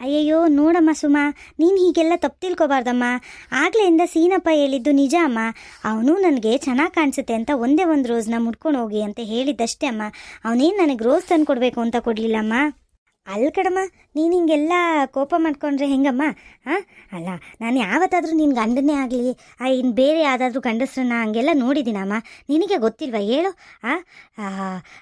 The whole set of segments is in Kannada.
ಅಯ್ಯಯ್ಯೋ, ನೋಡಮ್ಮ ಸುಮಾ, ನೀನು ಹೀಗೆಲ್ಲ ತಪ್ಪು ತಿಳ್ಕೊಬಾರ್ದಮ್ಮ. ಆಗ್ಲೆಯಿಂದ ಸೀನಪ್ಪ ಹೇಳಿದ್ದು ನಿಜ ಅಮ್ಮ. ಅವನು ನನಗೆ ಚೆನ್ನಾಗಿ ಕಾಣಿಸುತ್ತೆ ಅಂತ ಒಂದೇ ಒಂದು ರೋಸ್ನ ಮುಡ್ಕೊಂಡು ಹೋಗಿ ಅಂತ ಹೇಳಿದ್ದಷ್ಟೇ ಅಮ್ಮ. ಅವನೇನು ನನಗೆ ರೋಸ್ ತಂದು ಕೊಡಬೇಕು ಅಂತ ಕೊಡಲಿಲ್ಲಮ್ಮ. ಅಲ್ ಕಡಮ್ಮ ನೀನು ಹಿಂಗೆಲ್ಲ ಕೋಪ ಮಾಡ್ಕೊಂಡ್ರೆ ಹೆಂಗಮ್ಮ? ಹಾಂ ಅಲ್ಲ ನಾನು ಯಾವತ್ತಾದರೂ ನಿನ್ನ ಗಂಡನೇ ಆಗಲಿ ಇನ್ನು ಬೇರೆ ಯಾವುದಾದ್ರೂ ಗಂಡಸ್ರನ್ನ ಹಂಗೆಲ್ಲ ನೋಡಿದ್ದೀನಮ್ಮ. ನಿನಗೆ ಗೊತ್ತಿಲ್ವಾ ಹೇಳು? ಆ,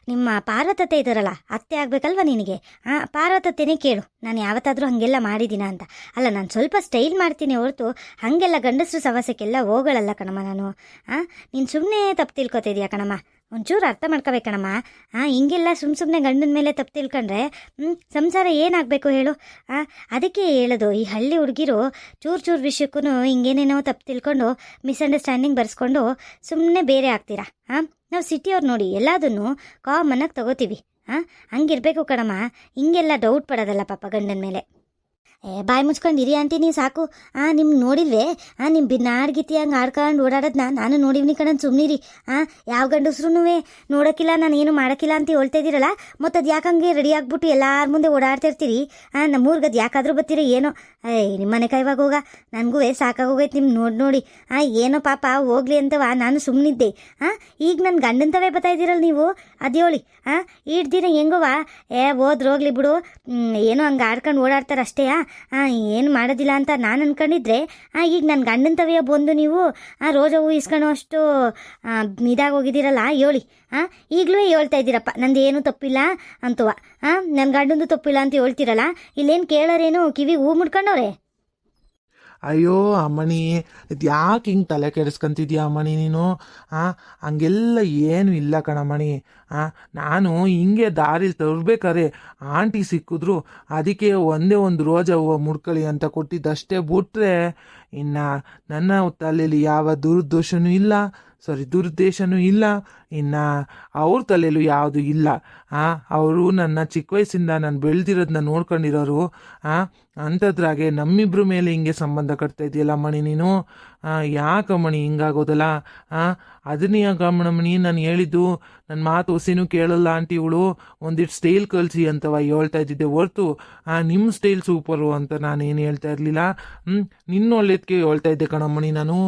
ನಿಮ್ಮ ಪಾರ್ವತತೆ ಇದ್ದಾರಲ್ಲ ಅತ್ತೆ ಆಗಬೇಕಲ್ವ ನಿನಗೆ? ಹಾಂ ಪಾರ್ವತತೆನೇ ಕೇಳು ನಾನು ಯಾವತ್ತಾದರೂ ಹಾಗೆಲ್ಲ ಮಾಡಿದ್ದೀನ ಅಂತ. ಅಲ್ಲ ನಾನು ಸ್ವಲ್ಪ ಸ್ಟೈಲ್ ಮಾಡ್ತೀನಿ ಹೊರತು ಹಾಗೆಲ್ಲ ಗಂಡಸ್ರು ಸಮಸ್ಯಕ್ಕೆಲ್ಲ ಹೋಗಳಲ್ಲ ಕಣಮ್ಮ ನಾನು. ಹಾಂ ನೀನು ಸುಮ್ಮನೆ ತಪ್ಪು ತಿಳ್ಕೊತಿದ್ಯಾ ಕಣಮ್ಮ? ಒಂಚೂರು ಅರ್ಥ ಮಾಡ್ಕೋಬೇಕಣಮ್ಮ. ಹಾಂ ಹಿಂಗೆಲ್ಲ ಸುಮ್ ಸುಮ್ಮನೆ ಗಂಡನ ಮೇಲೆ ತಪ್ಪು ತಿಳ್ಕೊಂಡ್ರೆ ಸಂಸಾರ ಏನಾಗಬೇಕು ಹೇಳು? ಹಾಂ ಅದಕ್ಕೆ ಹೇಳೋದು, ಈ ಹಳ್ಳಿ ಹುಡುಗಿರು ಚೂರು ಚೂರು ವಿಷಯಕ್ಕೂ ಹಿಂಗೇನೇನೋ ತಪ್ಪು ತಿಳ್ಕೊಂಡು ಮಿಸ್ಅಂಡರ್ಸ್ಟ್ಯಾಂಡಿಂಗ್ ಬರ್ಸ್ಕೊಂಡು ಸುಮ್ಮನೆ ಬೇರೆ ಆಗ್ತೀರಾ? ಹಾಂ ನಾವು ಸಿಟಿಯವ್ರು ನೋಡಿ, ಎಲ್ಲದನ್ನು ಕಾಮನ್ನಾಗಿ ತಗೋತೀವಿ. ಹಾಂ ಹಂಗಿರ್ಬೇಕು ಕಣಮ್ಮ. ಹಿಂಗೆಲ್ಲ ಡೌಟ್ ಪಡೋದಲ್ಲ ಪಾಪ ಗಂಡನ ಮೇಲೆ. ಬಾಯಿ ಮುಚ್ಕೊಂಡು ಇರಿ ಆಂಟಿ ನೀವು ಸಾಕು. ಆ ನಿಮ್ಗೆ ನೋಡಿಲ್ವೇ? ಆ ನಿಮ್ಮ ಬಿನ್ನಾಡ್ಗಿತಿ ಹಂಗೆ ಆಡ್ಕೊಂಡು ಓಡಾಡೋದನ್ನ ನಾನು ನೋಡಿವ್ನಿ ಕಣನ್ ಸುಮ್ಮನಿರಿ ಆ, ಯಾವ ಗಂಡಸ್ರೂ ನೋಡೋಕ್ಕಿಲ್ಲ, ನಾನು ಏನು ಮಾಡೋಕ್ಕಿಲ್ಲ ಅಂತ ಹೇಳ್ತಾ ಇದ್ದೀರಲ್ಲ? ಮತ್ತು ಅದು ಯಾಕಂಗೆ ರೆಡಿ ಆಗ್ಬಿಟ್ಟು ಎಲ್ಲಾರ ಮುಂದೆ ಓಡಾಡ್ತಿರ್ತೀರಿ ಆ, ನಮ್ಮೂರ್ಗೆ ಅದು ಯಾಕಾದ್ರೂ ಬರ್ತೀರಿ, ಏನೋ? ಏಯ್ ನಿಮ್ಮ ಮನೆ ಕೈವಾಗ ಹೋಗ. ನನಗೂ ಸಾಕಾಗೋಗೈತೆ ನಿಮ್ಮ ನೋಡಿ ನೋಡಿ. ಆ, ಏನೋ ಪಾಪ, ಹೋಗ್ಲಿ ಅಂತವ, ನಾನು ಸುಮ್ಮನಿದ್ದೆ ಹಾಂ ಈಗ ನನ್ನ ಗಂಡಂತವೇ ಬರ್ತಾ ಇದ್ದೀರಲ್ಲ ನೀವು? ಅದು ಹೇಳಿ ಹಾಂ ಈಡ್ ದಿನ ಹೆಂಗವ? ಏ, ಹೋದ್ರು, ಹೋಗ್ಲಿ ಬಿಡು. ಏನೋ ಹಂಗೆ ಆಡ್ಕೊಂಡು ಓಡಾಡ್ತಾರೆ ಅಷ್ಟೇ ಹಾಂ ಏನು ಮಾಡೋದಿಲ್ಲ ಅಂತ ನಾನು ಅಂದ್ಕೊಂಡಿದ್ರೆ ಹಾಂ ಈಗ ನನ್ನ ಗಂಡಂತವೇ ಬಂದು ನೀವು, ಆ ರೋಜ ಹೂ ಇಸ್ಕೊಳ್ಳೋ ಅಷ್ಟು ಇದಾಗಿ ಹೋಗಿದ್ದೀರಲ್ಲ ಹೇಳಿ. ಹಾಂ ಈಗಲೂ ಹೇಳ್ತಾ ಇದ್ದೀರಪ್ಪ, ನಂದು ಏನೂ ತಪ್ಪಿಲ್ಲ ಅಂತವ ಹಾಂ ನನ್ನ ಗಂಡಂದು ತಪ್ಪಿಲ್ಲ ಅಂತ ಹೇಳ್ತೀರಲ್ಲ, ಇಲ್ಲೇನು ಕೇಳೋರೇನು ಕಿವಿ ಹೂ ಅಯ್ಯೋ ಅಮ್ಮಣಿ ಇದು ಯಾಕೆ ಹಿಂಗೆ ತಲೆ ಕೆಡಿಸ್ಕೊಂತಿದ್ಯಾ ಅಮ್ಮಣಿ ನೀನು? ಹಾಂ ಹಂಗೆಲ್ಲ ಏನು ಇಲ್ಲ ಕಣಮ್ಮಣಿ. ನಾನು ಹಿಂಗೆ ದಾರಿಲಿ ತರ್ಬೇಕಾರೆ ಆಂಟಿ ಸಿಕ್ಕಿದ್ರು, ಅದಕ್ಕೆ ಒಂದೇ ಒಂದು ರೋಜ ಹೂವು ಮುಡ್ಕೊಳ್ಳಿ ಅಂತ ಕೊಟ್ಟಿದ್ದಷ್ಟೇ ಬಿಟ್ರೆ, ಇನ್ನು ನನ್ನ ತಲೆಯಲ್ಲಿ ಯಾವ ದುರುದ್ದೇಶನೂ ಇಲ್ಲ ಸಾರಿ ದುರುದ್ದೇಶನೂ ಇಲ್ಲ, ಇನ್ನು ಅವ್ರ ತಲೆಯಲ್ಲೂ ಯಾವುದು ಇಲ್ಲ. ಅವರು ನನ್ನ ಚಿಕ್ಕ ವಯಸ್ಸಿಂದ ನಾನು ಬೆಳೆದಿರೋದನ್ನ ನೋಡ್ಕೊಂಡಿರೋರು ಅಂಥದ್ರಾಗೆ ನಮ್ಮಿಬ್ಬರ ಮೇಲೆ ಹಿಂಗೆ ಸಂಬಂಧ ಕಟ್ತಾ ಇದೆಯಲ್ಲ ಮಣಿ ನೀನು? ಯಾಕಮ್ಮಣಿ ಹಿಂಗಾಗೋದಲ್ಲ? ಅದನ್ನೇ ಮಣಿ ನಾನು ಹೇಳಿದ್ದು ನನ್ನ ಮಾತು ಹೊಸಿನೂ ಕೇಳಲ್ಲ ಅಂತ ಇವಳು. ಒಂದಿಷ್ಟು ಸ್ಟೈಲ್ ಕಲಿಸಿ ಅಂತವ ಹೇಳ್ತಾ ಇದ್ದಿದ್ದೆ. ಹೊರ್ತು ನಿಮ್ಮ ಸ್ಟೈಲ್ ಸೂಪರು ಅಂತ ನಾನೇನು ಹೇಳ್ತಾ ಇರಲಿಲ್ಲ. ಹ್ಞೂ ನಿನ್ನ ಒಳ್ಳೆದಕ್ಕೆ ಹೇಳ್ತಾ ಇದ್ದೆ ಕಣಮ್ಮಣಿ ನಾನು.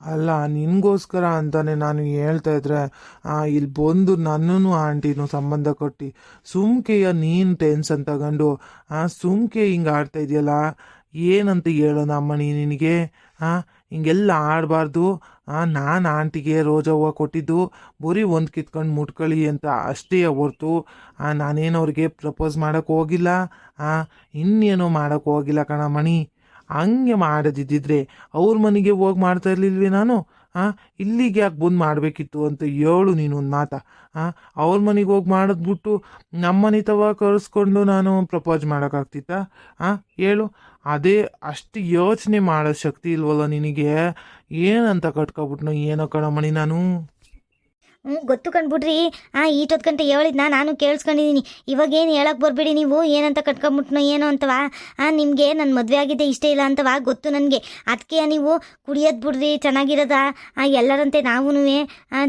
ಅಲ್ಲ, ನಿನಗೋಸ್ಕರ ಅಂತಾನೆ ನಾನು ಹೇಳ್ತಾ ಇದ್ರೆ ಇಲ್ಲಿ ಬಂದು ನನ್ನೂ ಆಂಟಿನೂ ಸಂಬಂಧ ಕೊಟ್ಟು. ಸುಮ್ಕೆಯ ನೀನು ಟೆನ್ಷನ್ ತಗೊಂಡು ಆ, ಸುಮ್ಕೆ ಹಿಂಗೆ ಆಡ್ತಾ ಇದೆಯಲ್ಲ? ಏನಂತ ಹೇಳೋಣ ಅಮ್ಮಣಿ ನಿನಗೆ? ಹಾಂ ಹಿಂಗೆಲ್ಲ ಆಡಬಾರ್ದು. ನಾನು ಆಂಟಿಗೆ ರೋಜಾ ಕೊಟ್ಟಿದ್ದು ಬರೀ ಒಂದು ಕಿತ್ಕೊಂಡು ಮುಟ್ಕೊಳ್ಳಿ ಅಂತ ಅಷ್ಟೇ ಹೊರ್ತು. ಆ, ನಾನೇನು ಅವ್ರಿಗೆ ಪ್ರಪೋಸ್ ಮಾಡೋಕ್ಕೆ ಹೋಗಿಲ್ಲ? ಇನ್ನೇನೋ ಮಾಡೋಕ್ಕೆ ಹೋಗಿಲ್ಲ ಕಣಮಣಿ. ಹಂಗೆ ಮಾಡದಿದ್ದಿದ್ರೆ ಅವ್ರ ಮನೆಗೆ ಹೋಗಿ ಮಾಡ್ತಾ ಇರ್ಲಿಲ್ವಿ ನಾನು? ಹಾಂ ಇಲ್ಲಿಗೆ ಯಾಕೆ ಬಂದು ಮಾಡಬೇಕಿತ್ತು ಅಂತ ಹೇಳು ನೀನು ಒಂದು ಮಾತ. ಹಾಂ ಅವ್ರ ಮನೆಗೆ ಹೋಗಿ ಮಾಡಿದ್ಬಿಟ್ಟು ನಮ್ಮ ಮನೆ ತವ ಕರೆಸ್ಕೊಂಡು ನಾನು ಪ್ರಪೋಸ್ ಮಾಡೋಕ್ಕಾಗ್ತಿತ್ತಾ ಹಾಂ ಹೇಳು. ಅದೇ ಅಷ್ಟು ಯೋಚನೆ ಮಾಡೋ ಶಕ್ತಿ ಇಲ್ವಲ್ಲ ನಿನಗೆ? ಏನಂತ ಕಟ್ಕೊಬಿಟ್ನು? ಏನೋ ಕಣಮಣಿ ನಾನು. ಹ್ಞೂ, ಗೊತ್ತು ಕಂಡ್ಬಿಡ್ರಿ ಆ ಈಟೊತ್ತು ಗಂಟೆ ಹೇಳಿದ್ನ, ನಾನು ಕೇಳಿಸ್ಕೊಂಡಿದ್ದೀನಿ ಇವಾಗ ಏನು ಹೇಳಕ್ಕೆ ಬರಬೇಡಿ ನೀವು? ಏನಂತ ಕಟ್ಕೊಂಬಿಟ್ನೋ ಏನೋ ಅಂತವಾ? ಆ, ನಿಮಗೆ ನನ್ನ ಮದುವೆ ಆಗಿದೆ, ಇಷ್ಟ ಇಲ್ಲ ಅಂತವಾ? ಗೊತ್ತು ನನಗೆ. ಅದಕ್ಕೆ ನೀವು ಕುಡಿಯೋದು ಬಿಡ್ರಿ, ಚೆನ್ನಾಗಿರೋದ. ಆ, ಎಲ್ಲರಂತೆ ನಾವೂ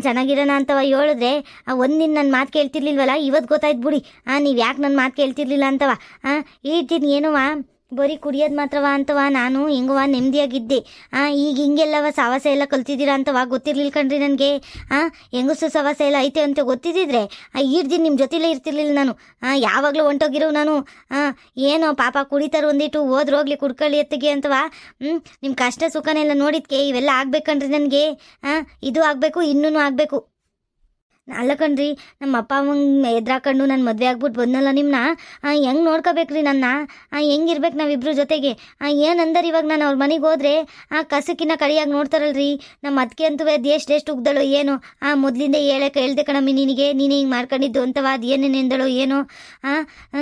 ಚೆನ್ನಾಗಿರೋಣ ಅಂತವ ಹೇಳಿದ್ರೆ ಒಂದಿನ ನನ್ನ ಮಾತು ಕೇಳ್ತಿರ್ಲಿಲ್ವಲ್ಲ? ಇವತ್ತು ಗೊತ್ತಾಯ್ತು ಬಿಡಿ. ಆ ನೀವು ಯಾಕೆ ನನ್ನ ಮಾತು ಕೇಳ್ತಿರ್ಲಿಲ್ಲ ಅಂತವ? ಈಡ್ತೀನಿ ಏನೋವಾ? ಬರೀ ಕುಡಿಯೋದು ಮಾತ್ರವ ಅಂತವ? ನಾನು ಹೆಂಗವ ನೆಮ್ಮದಿಯಾಗಿದ್ದೆ ಹಾಂ ಈಗ ಹಿಂಗೆಲ್ಲವ ಸವಾಸ ಎಲ್ಲ ಕಲ್ತಿದ್ದೀರಾ ಅಂತವ? ಗೊತ್ತಿರ್ಲಿಲ್ಲ ಕಣ್ರಿ ನನಗೆ. ಹಾಂ ಹೆಂಗಸು ಸವಾಸ ಎಲ್ಲ ಐತೆ ಅಂತ ಗೊತ್ತಿದ್ದಿದ್ರೆ, ಆ ಈಡ್ದಿನ ನಿಮ್ಮ ಜೊತೆಲೇ ಇರ್ತಿರ್ಲಿಲ್ಲ ನಾನು. ಹಾಂ ಯಾವಾಗಲೂ ಹೊಂಟೋಗಿರೋ ನಾನು. ಹಾಂ ಏನೋ ಪಾಪ ಕುಡಿತಾರೆ ಒಂದಿಟ್ಟು ಹೋದ್ರೋಗ್ಲಿ ಕುಡ್ಕೊಳ್ಳಿ ಎತ್ತಿಗೆ ಅಂತವಾ? ಹ್ಞೂ ನಿಮ್ಮ ಕಷ್ಟ ಸುಖನೆಲ್ಲ ನೋಡಿದ್ಕೆ ಇವೆಲ್ಲ ಆಗ್ಬೇಕನ್ರಿ ನನಗೆ. ಹಾಂ ಇದು ಆಗಬೇಕು ಇನ್ನೂ ಆಗಬೇಕು. ಅಲ್ಲ ಕಣ್ರಿ, ನಮ್ಮ ಅಪ್ಪ ಅಮ್ಮಂಗೆ ಎದ್ರಾಕೊಂಡು ನನ್ನ ಮದುವೆ ಆಗ್ಬಿಟ್ಟು ಬಂದಲ್ಲ ನಿಮ್ಮನ್ನ ಹೆಂಗೆ ನೋಡ್ಕೋಬೇಕ್ರಿ ನನ್ನ? ಹೆಂಗಿರ್ಬೇಕು ನಾವಿಬ್ರು ಜೊತೆಗೆ? ಏನಂದರೆ ಇವಾಗ ನಾನು ಅವ್ರ ಮನೆಗೆ ಹೋದ್ರೆ, ಆ ಕಸಕ್ಕಿನ್ನ ಕಡಿಯಾಗಿ ನೋಡ್ತಾರಲ್ರಿ? ನಮ್ಮ ಅದಕ್ಕೆ ಅಂತೂ ಎಷ್ಟು ಎಷ್ಟು ಉಗ್ದಳು ಏನು? ಆ, ಮೊದಲಿಂದ ಹೇಳಕ್ಕೆ ಹೇಳ್ದೆ ಕಣಮ್ಮಿ ನಿನಗೆ, ನೀನು ಹಿಂಗೆ ಮಾಡ್ಕೊಂಡಿದ್ದು ಅಂತವ ಅದು ಏನೇನೆಂದಳು ಏನೋ?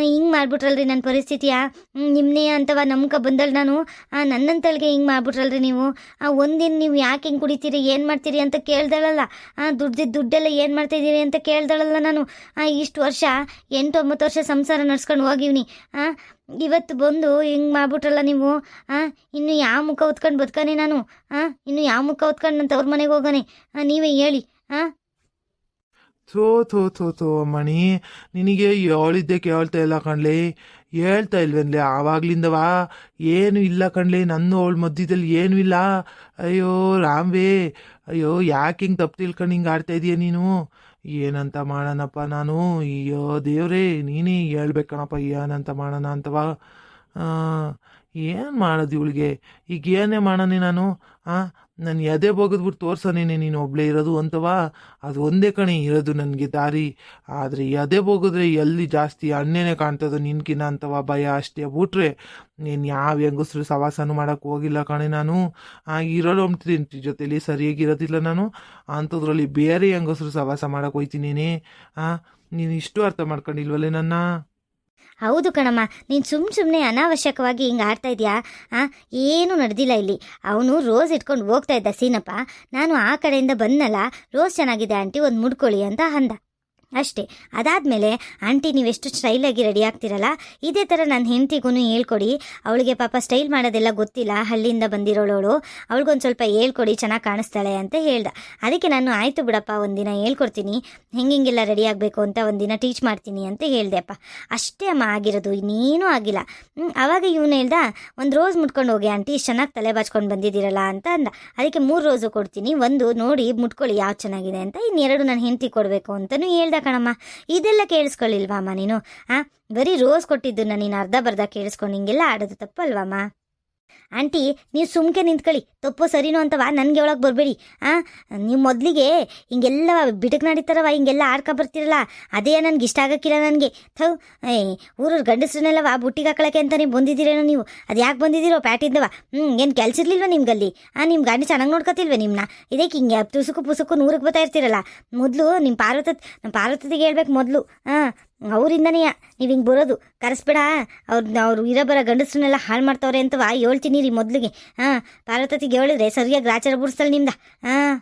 ಹಿಂಗೆ ಮಾಡ್ಬಿಟ್ರಲ್ರಿ ನನ್ನ ಪರಿಸ್ಥಿತಿಯ? ನಿಮ್ಮನೇ ಅಂತವ ನಮ್ಕ ಬಂದಳು ನಾನು? ನನ್ನಂತಳಿಗೆ ಹಿಂಗೆ ಮಾಡ್ಬಿಟ್ರಲ್ರಿ ನೀವು? ಒಂದಿನ ನೀವು ಯಾಕೆ ಹಿಂಗೆ ಕುಡಿತೀರಿ, ಏನು ಮಾಡ್ತೀರಿ ಅಂತ ಕೇಳ್ದಳಲ್ಲ? ದುಡ್ದಿದ್ದು ದುಡ್ಡೆಲ್ಲ ಏನು ಮಾಡ್ತಾ ಇದ್ದೀರಿ ಅಂತ ಕೇಳ್ದಳಲ್ಲ ನಾನು. ಇಷ್ಟು ವರ್ಷ ಎಂಟು ಒಂಬತ್ತು ವರ್ಷ ಸಂಸಾರ ನಡ್ಸ್ಕೊಂಡು ಹೋಗಿವ್ನಿ. ಇವತ್ತು ಬಂದು ಹಿಂಗೆ ಮಾಡ್ಬಿಟ್ರಲ್ಲ ನೀವು? ಇನ್ನು ಯಾವ ಮುಖ ಹೊತ್ಕೊಂಡು ಬದುಕಾನೆ ನಾನು? ಇನ್ನು ಯಾವ ಮುಖ ಹೊತ್ಕೊಂಡು ನನ್ನ ತವ್ರ ಮನೆಗೆ ಹೋಗಾನೆ? ನೀವೇ ಹೇಳಿ. ಆ? ಥೋ ಥೋ ಥೋ ಥೋ, ಮಣಿ, ನಿನಗೆ ಹೇಳಿದ್ದೆ ಕೇಳ್ತಾ ಇಲ್ಲ ಕಣ್ಲಿ. ಹೇಳ್ತಾ ಇಲ್ವೇನ್ಲೆ, ಆವಾಗ್ಲಿಂದವಾ? ಏನು ಇಲ್ಲ ಕಣ್ಲಿ, ನನ್ನ ಅವಳ ಮಧ್ಯದಲ್ಲಿ ಏನು ಇಲ್ಲ? ಅಯ್ಯೋ, ರಾಮ್ವೇ, ಅಯ್ಯೋ, ಯಾಕೆ ಹಿಂಗೆ ತಪ್ಪು ತಿಳ್ಕೊಂಡು ಹಿಂಗೆ ಆಡ್ತಾ ಇದೀಯ ನೀನು? ಏನಂತ ಮಾಡೋಣಪ್ಪ ನಾನು? ಅಯ್ಯೋ ದೇವ್ರೇ, ನೀನೇ ಹೇಳ್ಬೇಕಣಪ್ಪ ಏನಂತ ಮಾಡೋಣ ಅಂತವಾ? ಏನು ಮಾಡೋದು ಇವಳಿಗೆ? ಈಗ ಏನೇ ಮಾಡೋಣ ನಾನು? ಆ ನಾನು ಎದೆ ಬಗೆದ್ಬಿಟ್ಟು ತೋರ್ಸನೇನೆ, ನೀನು ಒಬ್ಳೇ ಇರೋದು ಅಂತವಾ? ಅದು ಒಂದೇ ಕಣೆ ಇರೋದು ನನಗೆ ದಾರಿ. ಆದರೆ ಎದೆ ಬೋಗಿದ್ರೆ ಎಲ್ಲಿ ಜಾಸ್ತಿ ಅಣ್ಣೇನೆ ಕಾಣ್ತದೋ ನಿನ್ಕಿನ್ನ ಅಂತವ ಭಯ ಅಷ್ಟೇ ಬಿಟ್ರೆ. ನೀನು ಯಾವ ಹೆಂಗಸ್ರು ಸವಾಸನೂ ಮಾಡೋಕ್ಕೆ ಹೋಗಿಲ್ಲ ಕಣೆ ನಾನು. ಇರೋಳು ಅಂತೀನಿ ಜೊತೆಲಿ ಸರಿಯಾಗಿರೋದಿಲ್ಲ ನಾನು. ಅಂಥದ್ರಲ್ಲಿ ಬೇರೆ ಹೆಂಗಸ್ರು ಸವಾಸ ಮಾಡೋಕೆ ಹೋಯ್ತೀನೇನೆ? ಹಾಂ ನೀನು ಇಷ್ಟು ಅರ್ಥ ಮಾಡ್ಕೊಂಡಿಲ್ವಲ್ಲೇ ನನ್ನ? ಹೌದು ಕಣಮ್ಮ, ನೀನು ಸುಮ್ಮ ಸುಮ್ಮನೆ ಅನಾವಶ್ಯಕವಾಗಿ ಹಿಂಗೆ ಆಡ್ತಾ ಇದೆಯಾ? ಹಾಂ ಏನೂ ನಡೆದಿಲ್ಲ ಇಲ್ಲಿ. ಅವನು ರೋಸ್ ಇಟ್ಕೊಂಡು ಹೋಗ್ತಾ ಇದ್ದ ಸೀನಪ್ಪ. ನಾನು ಆ ಕಡೆಯಿಂದ ಬಂದನಲ್ಲ, ರೋಸ್ ಚೆನ್ನಾಗಿದೆ ಆಂಟಿ, ಒಂದು ಮುಡ್ಕೊಳ್ಳಿ ಅಂತ ಅಂದ. ಅಷ್ಟೇ. ಅದಾದಮೇಲೆ, ಆಂಟಿ, ನೀವೆಷ್ಟು ಸ್ಟೈಲಾಗಿ ರೆಡಿ ಆಗ್ತಿರಲ್ಲ? ಇದೇ ಥರ ನನ್ನ ಹೆಂಡತಿಗೂ ಹೇಳ್ಕೊಡಿ. ಅವಳಿಗೆ ಪಾಪ ಸ್ಟೈಲ್ ಮಾಡೋದೆಲ್ಲ ಗೊತ್ತಿಲ್ಲ. ಹಳ್ಳಿಯಿಂದ ಬಂದಿರೋಳವಳು ಅವಳಿಗೊಂದು ಸ್ವಲ್ಪ ಹೇಳ್ಕೊಡಿ, ಚೆನ್ನಾಗಿ ಕಾಣಿಸ್ತಾಳೆ ಅಂತ ಹೇಳ್ದೆ. ಅದಕ್ಕೆ ನಾನು, ಆಯಿತು ಬಿಡಪ್ಪ, ಒಂದಿನ ಹೇಳ್ಕೊಡ್ತೀನಿ. ಹೆಂಗೆ ಹಿಂಗೆಲ್ಲ ರೆಡಿ ಆಗಬೇಕು ಅಂತ ಒಂದಿನ ಟೀಚ್ ಮಾಡ್ತೀನಿ ಅಂತ ಹೇಳಿದೆ. ಅಪ್ಪ, ಅಷ್ಟೇ ಅಮ್ಮ, ಆಗಿರೋದು. ಇನ್ನೇನೂ ಆಗಿಲ್ಲ. ಆವಾಗ ಇವನು ಹೇಳ್ದ, ಒಂದು ರೋಸ್ ಮುಟ್ಕೊಂಡು ಹೋಗಿ ಆಂಟಿ. ಇಷ್ಟು ಚೆನ್ನಾಗಿ ತಲೆ ಬಾಚ್ಕೊಂಡು ಬಂದಿದ್ದೀರಲ್ಲ ಅಂತ ಅಂದ. ಅದಕ್ಕೆ ಮೂರು ರೋಸು ಕೊಡ್ತೀನಿ. ಒಂದು ನೋಡಿ ಮುಟ್ಕೊಳ್ಳಿ ಯಾವ ಚೆನ್ನಾಗಿದೆ ಅಂತ. ಇನ್ನೆರಡು ನಾನು ಹೆಂಡತಿ ಕೊಡಬೇಕು ಅಂತಲೂ ಹೇಳ್ದ. ಕಣಮ್ಮ? ಇದೆಲ್ಲ ಕೇಳಿಸ್ಕೊಳ್ಳಿಲ್ವಮ್ಮ ನೀನು? ಆ, ಬರೀ ರೋಸ್ ಕೊಟ್ಟಿದ್ದು ನೀನು ಅರ್ಧ ಬರ್ಧ ಕೇಳಿಸ್ಕೊಂಡು ಹಿಂಗೆಲ್ಲ ಆಡೋದು ತಪ್ಪಲ್ವಮ್ಮ? ಆಂಟಿ, ನೀವು ಸುಮ್ಕೆ ನಿಂತ್ಕೊಳ್ಳಿ. ತಪ್ಪು ಸರಿನೋ ಅಂತವ ನನಗೆ ಒಳಗೆ ಬರಬೇಡಿ. ಆ, ನೀವು ಮೊದಲಿಗೆ ಹಿಂಗೆಲ್ಲ ಬಿಟಕ್ ನಡೀತಾರವ ಹಿಂಗೆಲ್ಲ ಆಡ್ಕೊ ಬರ್ತಿರಲ್ಲ, ಅದೇ ನನಗೆ ಇಷ್ಟ ಆಗೋಕ್ಕಿಲ್ಲ ನನಗೆ. ಥೌ, ಏ, ಊರವ್ರ ಗಂಡಸ್ರನ್ನೆಲ್ಲವ ಬುಟ್ಟಿಗೆ ಹಾಕೊಳಕ್ಕೆ ಅಂತ ನೀವು ಬಂದಿದ್ದೀರೇನೋ ನೀವು? ಅದು ಯಾಕೆ ಬಂದಿದ್ದೀರೋ ಪ್ಯಾಟಿಂದವ ಹ್ಞೂ ಏನು ಕೆಲಸ ಇರ್ಲಿಲ್ವ ನಿಮ್ಗಲ್ಲಿ? ಆ ನಿಮ್ಮ ಗಂಡ ಚೆನ್ನಾಗಿ ನೋಡ್ಕೊತಿಲ್ವ ನಿಮ್ಮನ್ನ ಇದಕ್ಕೆ ಹಿಂಗೆ ತುಸುಕು ಪುಸುಕು ನೂರಕ್ಕೆ ಬರ್ತಾ ಇರ್ತೀರಲ್ಲ? ಮೊದಲು ನಿಮ್ಮ ಪಾರ್ವತ ನಮ್ಮ ಪಾರ್ವತಿಗೆ ಹೇಳ್ಬೇಕು ಮೊದಲು. ಹಾಂ ಅವರಿಂದನೇ ನೀವು ಹಿಂಗೆ ಬರೋದು. ಕರೆಸ್ಬೇಡ, ಅವ್ರು ಅವ್ರು ಇರೋ ಬರೋ ಗಂಡಸ್ರನ್ನೆಲ್ಲ ಹಾಳು ಮಾಡ್ತಾವ್ರೆ ಅಂತವ ಹೇಳ್ತೀನಿ ರೀ ಮೊದಲಿಗೆ. ಹಾಂ ಪಾರ್ವತಿಗೆ ಹೇಳಿದ್ರೆ ಸರಿಯಾಗಿ ರಾಚಾರ ಬುಡಿಸ್ತಾಳೆ ನಿಮ್ದ? ಹಾಂ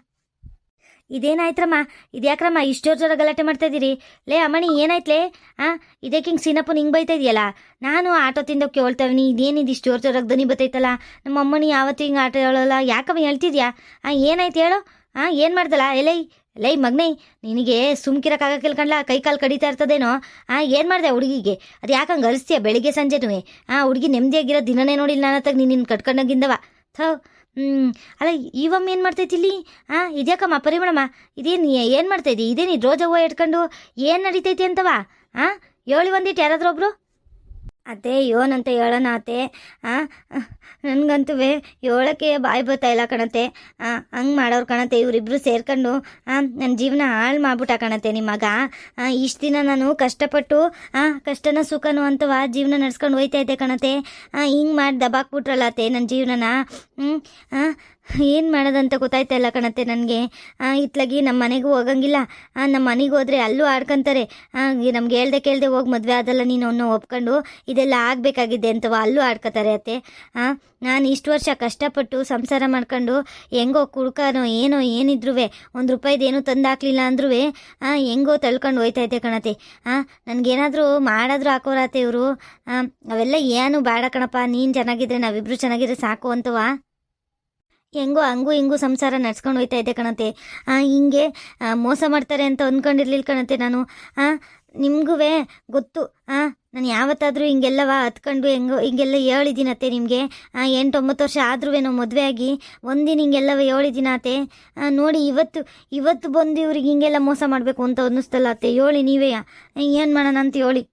ಇದೇನಾಯ್ತ್ರಮ್ಮ? ಇದ್ಯಾಕ್ರಮ್ಮ ಇಷ್ಟು ಜೋರ್ ಗಲಾಟೆ ಮಾಡ್ತಾ ಇದ್ದೀರಿ ಲೇ ಅಮ್ಮಣಿ, ಏನಾಯ್ತಲೇ? ಆ, ಇದಕ್ಕೆ ಹಿಂಗೆ ಸೀನಪ್ಪನ ಹಿಂಗೆ ಬೈತಾ ಇದೆಯಲ್ಲ? ನಾನು ಆಟೋ ತಿಂದ ಕೇಳ್ತಾವೆ ನೀ ಇದೇನಿದು ಇಷ್ಟು ಜೋರ್ ಜೋರಾಗಿ ಧ್ವನಿ ಬತ್ತೈತಲ್ಲ? ನಮ್ಮ ಅಮ್ಮನಿ ಯಾವತ್ತೂ ಹಿಂಗೆ ಆಟ ಹೇಳಲ್ಲ ಯಾಕಮ್ಮ ಹೇಳ್ತಿದ್ಯಾ? ಆ, ಏನಾಯ್ತು ಹೇಳು? ಆ, ಏನು ಮಾಡ್ದಲ್ಲ? ಎಲೈ ಲೈ ಮಗ್ನೈ, ನಿನಗೆ ಸುಮ್ಕಿರಕ್ಕಾಗಕ್ಕಿಲ್ಲ ಕಣ್ಲ ಕೈ ಕಾಲು ಕಡಿತಾ ಇರ್ತದೇನೋ? ಆ, ಏನು ಮಾಡಿದೆ ಹುಡುಗಿಗೆ? ಅದು ಯಾಕಂಗೆ ಅರಿಸ್ತೀಯ ಬೆಳಿಗ್ಗೆ ಸಂಜೆನೂ ಆ, ಹುಡುಗಿ ನೆಮ್ಮದಿಯಾಗಿರೋ ದಿನನೇ ನೋಡಿಲ್ಲ ನಾನು ಅತ್ತಾಗ ನೀನು ನಿನ್ನ ಕಟ್ಕೊಂಡಾಗಿಂದವ ಥೋ. ಹ್ಞೂ ಅಲ್ಲ ಇವಮ್ಮ ಏನು ಮಾಡ್ತೈತಿ ಇಲ್ಲಿ? ಹಾಂ ಇದ್ಯಾಕಮ್ಮ, ಪರಿಮಳಮ್ಮ? ಇದೇನು ಏನು ಮಾಡ್ತಾಯಿದ್ದಿ ಇದೇನು ರೋಜ ಹೂವು ಇಟ್ಕೊಂಡು ಏನು ನಡೀತೈತಿ ಅಂತವ? ಹಾಂ ಹೇಳಿ ಒಂದಿಟ್ಟು ಯಾರಾದ್ರೂ ಒಬ್ರು? ಅದೇ ಯೋನಂತ ಹೇಳೋಣ ಅತ್ತೆ. ಹಾಂ ನನಗಂತೂ ಹೇಳೋಕ್ಕೆ ಬಾಯಿ ಬರ್ತಾ ಇಲ್ಲ ಕಣತೆ ಹಾಂ ಹಂಗೆ ಮಾಡೋರು ಕಣತೆ ಇವರಿಬ್ಬರು ಸೇರ್ಕೊಂಡು ಹಾಂ ನನ್ನ ಜೀವನ ಹಾಳು ಮಾಡ್ಬಿಟ್ಟ ಕಣತೆ ನಿಮ್ಮಗ ಮಗ. ಇಷ್ಟು ದಿನ ನಾನು ಕಷ್ಟಪಟ್ಟು ಹಾಂ ಕಷ್ಟನ ಸುಖನೂ ಅಂತವ ಜೀವನ ನಡ್ಸ್ಕೊಂಡು ಹೋಯ್ತಾ ಇದ್ದೆ ಕಣತೆ ಹಿಂಗೆ ಮಾಡಿ ದಬಾಕ್ಬಿಟ್ರಲ್ಲ ಅತ್ತೆ ನನ್ನ ಜೀವನನ. ಹ್ಞೂ ಹಾಂ ಏನು ಮಾಡೋದಂತ ಗೊತ್ತಾಯ್ತಾ ಇಲ್ಲ ಕಣತ್ತೆ ನನಗೆ. ಇತ್ಲಾಗಿ ನಮ್ಮ ಮನೆಗೂ ಹೋಗಂಗಿಲ್ಲ. ನಮ್ಮ ಮನೆಗೆ ಹೋದರೆ ಅಲ್ಲೂ ಆಡ್ಕೊಂತಾರೆ. ನಮ್ಗೆ ಹೇಳ್ದೆ ಕೇಳ್ದೆ ಹೋಗಿ ಮದುವೆ ಆದಲ್ಲ ನೀನು ಅವನ್ನ ಒಪ್ಕೊಂಡು ಇದೆಲ್ಲ ಆಗಬೇಕಾಗಿದೆ ಅಂತವ ಅಲ್ಲೂ ಆಡ್ಕೋತಾರೆ ಅತ್ತೆ. ನಾನು ಇಷ್ಟು ವರ್ಷ ಕಷ್ಟಪಟ್ಟು ಸಂಸಾರ ಮಾಡ್ಕೊಂಡು ಹೆಂಗೋ ಕುಡ್ಕಾನೋ ಏನೋ ಏನಿದ್ರೂ ಒಂದು ರೂಪಾಯಿದೇನು ತಂದು ಹಾಕ್ಲಿಲ್ಲ ಅಂದ್ರೂ ಹೆಂಗೋ ತಳ್ಕೊಂಡು ಹೋಯ್ತಾ ಇದ್ದೆ ಹಾಂ ನನಗೇನಾದರೂ ಮಾಡಾದರೂ ಹಾಕೋರತ್ತೆ ಇವರು. ಅವೆಲ್ಲ ಏನು ಬೇಡ ಕಣಪ್ಪ ನೀನು ಚೆನ್ನಾಗಿದ್ರೆ ನಾವಿಬ್ರು ಚೆನ್ನಾಗಿದ್ರೆ ಸಾಕು ಅಂತವಾ ಹೆಂಗೋ ಹಂಗೂ ಹಿಂಗೂ ಸಂಸಾರ ನಡ್ಸ್ಕೊಂಡು ಹೋಯ್ತಾ ಇದ್ದೆ ಕಣತೆ ಹಿಂಗೆ ಮೋಸ ಮಾಡ್ತಾರೆ ಅಂತ ಅಂದ್ಕೊಂಡಿರ್ಲಿಲ್ಲ ಕಣತೆ ನಾನು. ಹಾಂ ನಿಮ್ಗೂ ಗೊತ್ತು. ಆ, ನಾನು ಯಾವತ್ತಾದರೂ ಹಿಂಗೆಲ್ಲವ ಹತ್ಕೊಂಡು ಹೆಂಗೋ ಹಿಂಗೆಲ್ಲ ಹೇಳಿದ್ದೀನತ್ತೆ ನಿಮಗೆ. ಎಂಟು ಒಂಬತ್ತು ವರ್ಷ ಆದ್ರೂ ನಾವು ಮದುವೆ ಆಗಿ ಒಂದಿನ ಹಿಂಗೆಲ್ಲವ ಹೇಳಿದ್ದೀನ ಅತ್ತೆ ನೋಡಿ ಇವತ್ತು ಇವತ್ತು ಬಂದು ಇವ್ರಿಗೆ ಹಿಂಗೆಲ್ಲ ಮೋಸ ಮಾಡಬೇಕು ಅಂತ ಅನ್ನಿಸ್ತಲ್ಲ ಅತ್ತೆ. ಹೇಳಿ ನೀವೇ. ಏನು ಮಾಡೋಣ ಅಂತ ಹೇಳಿ.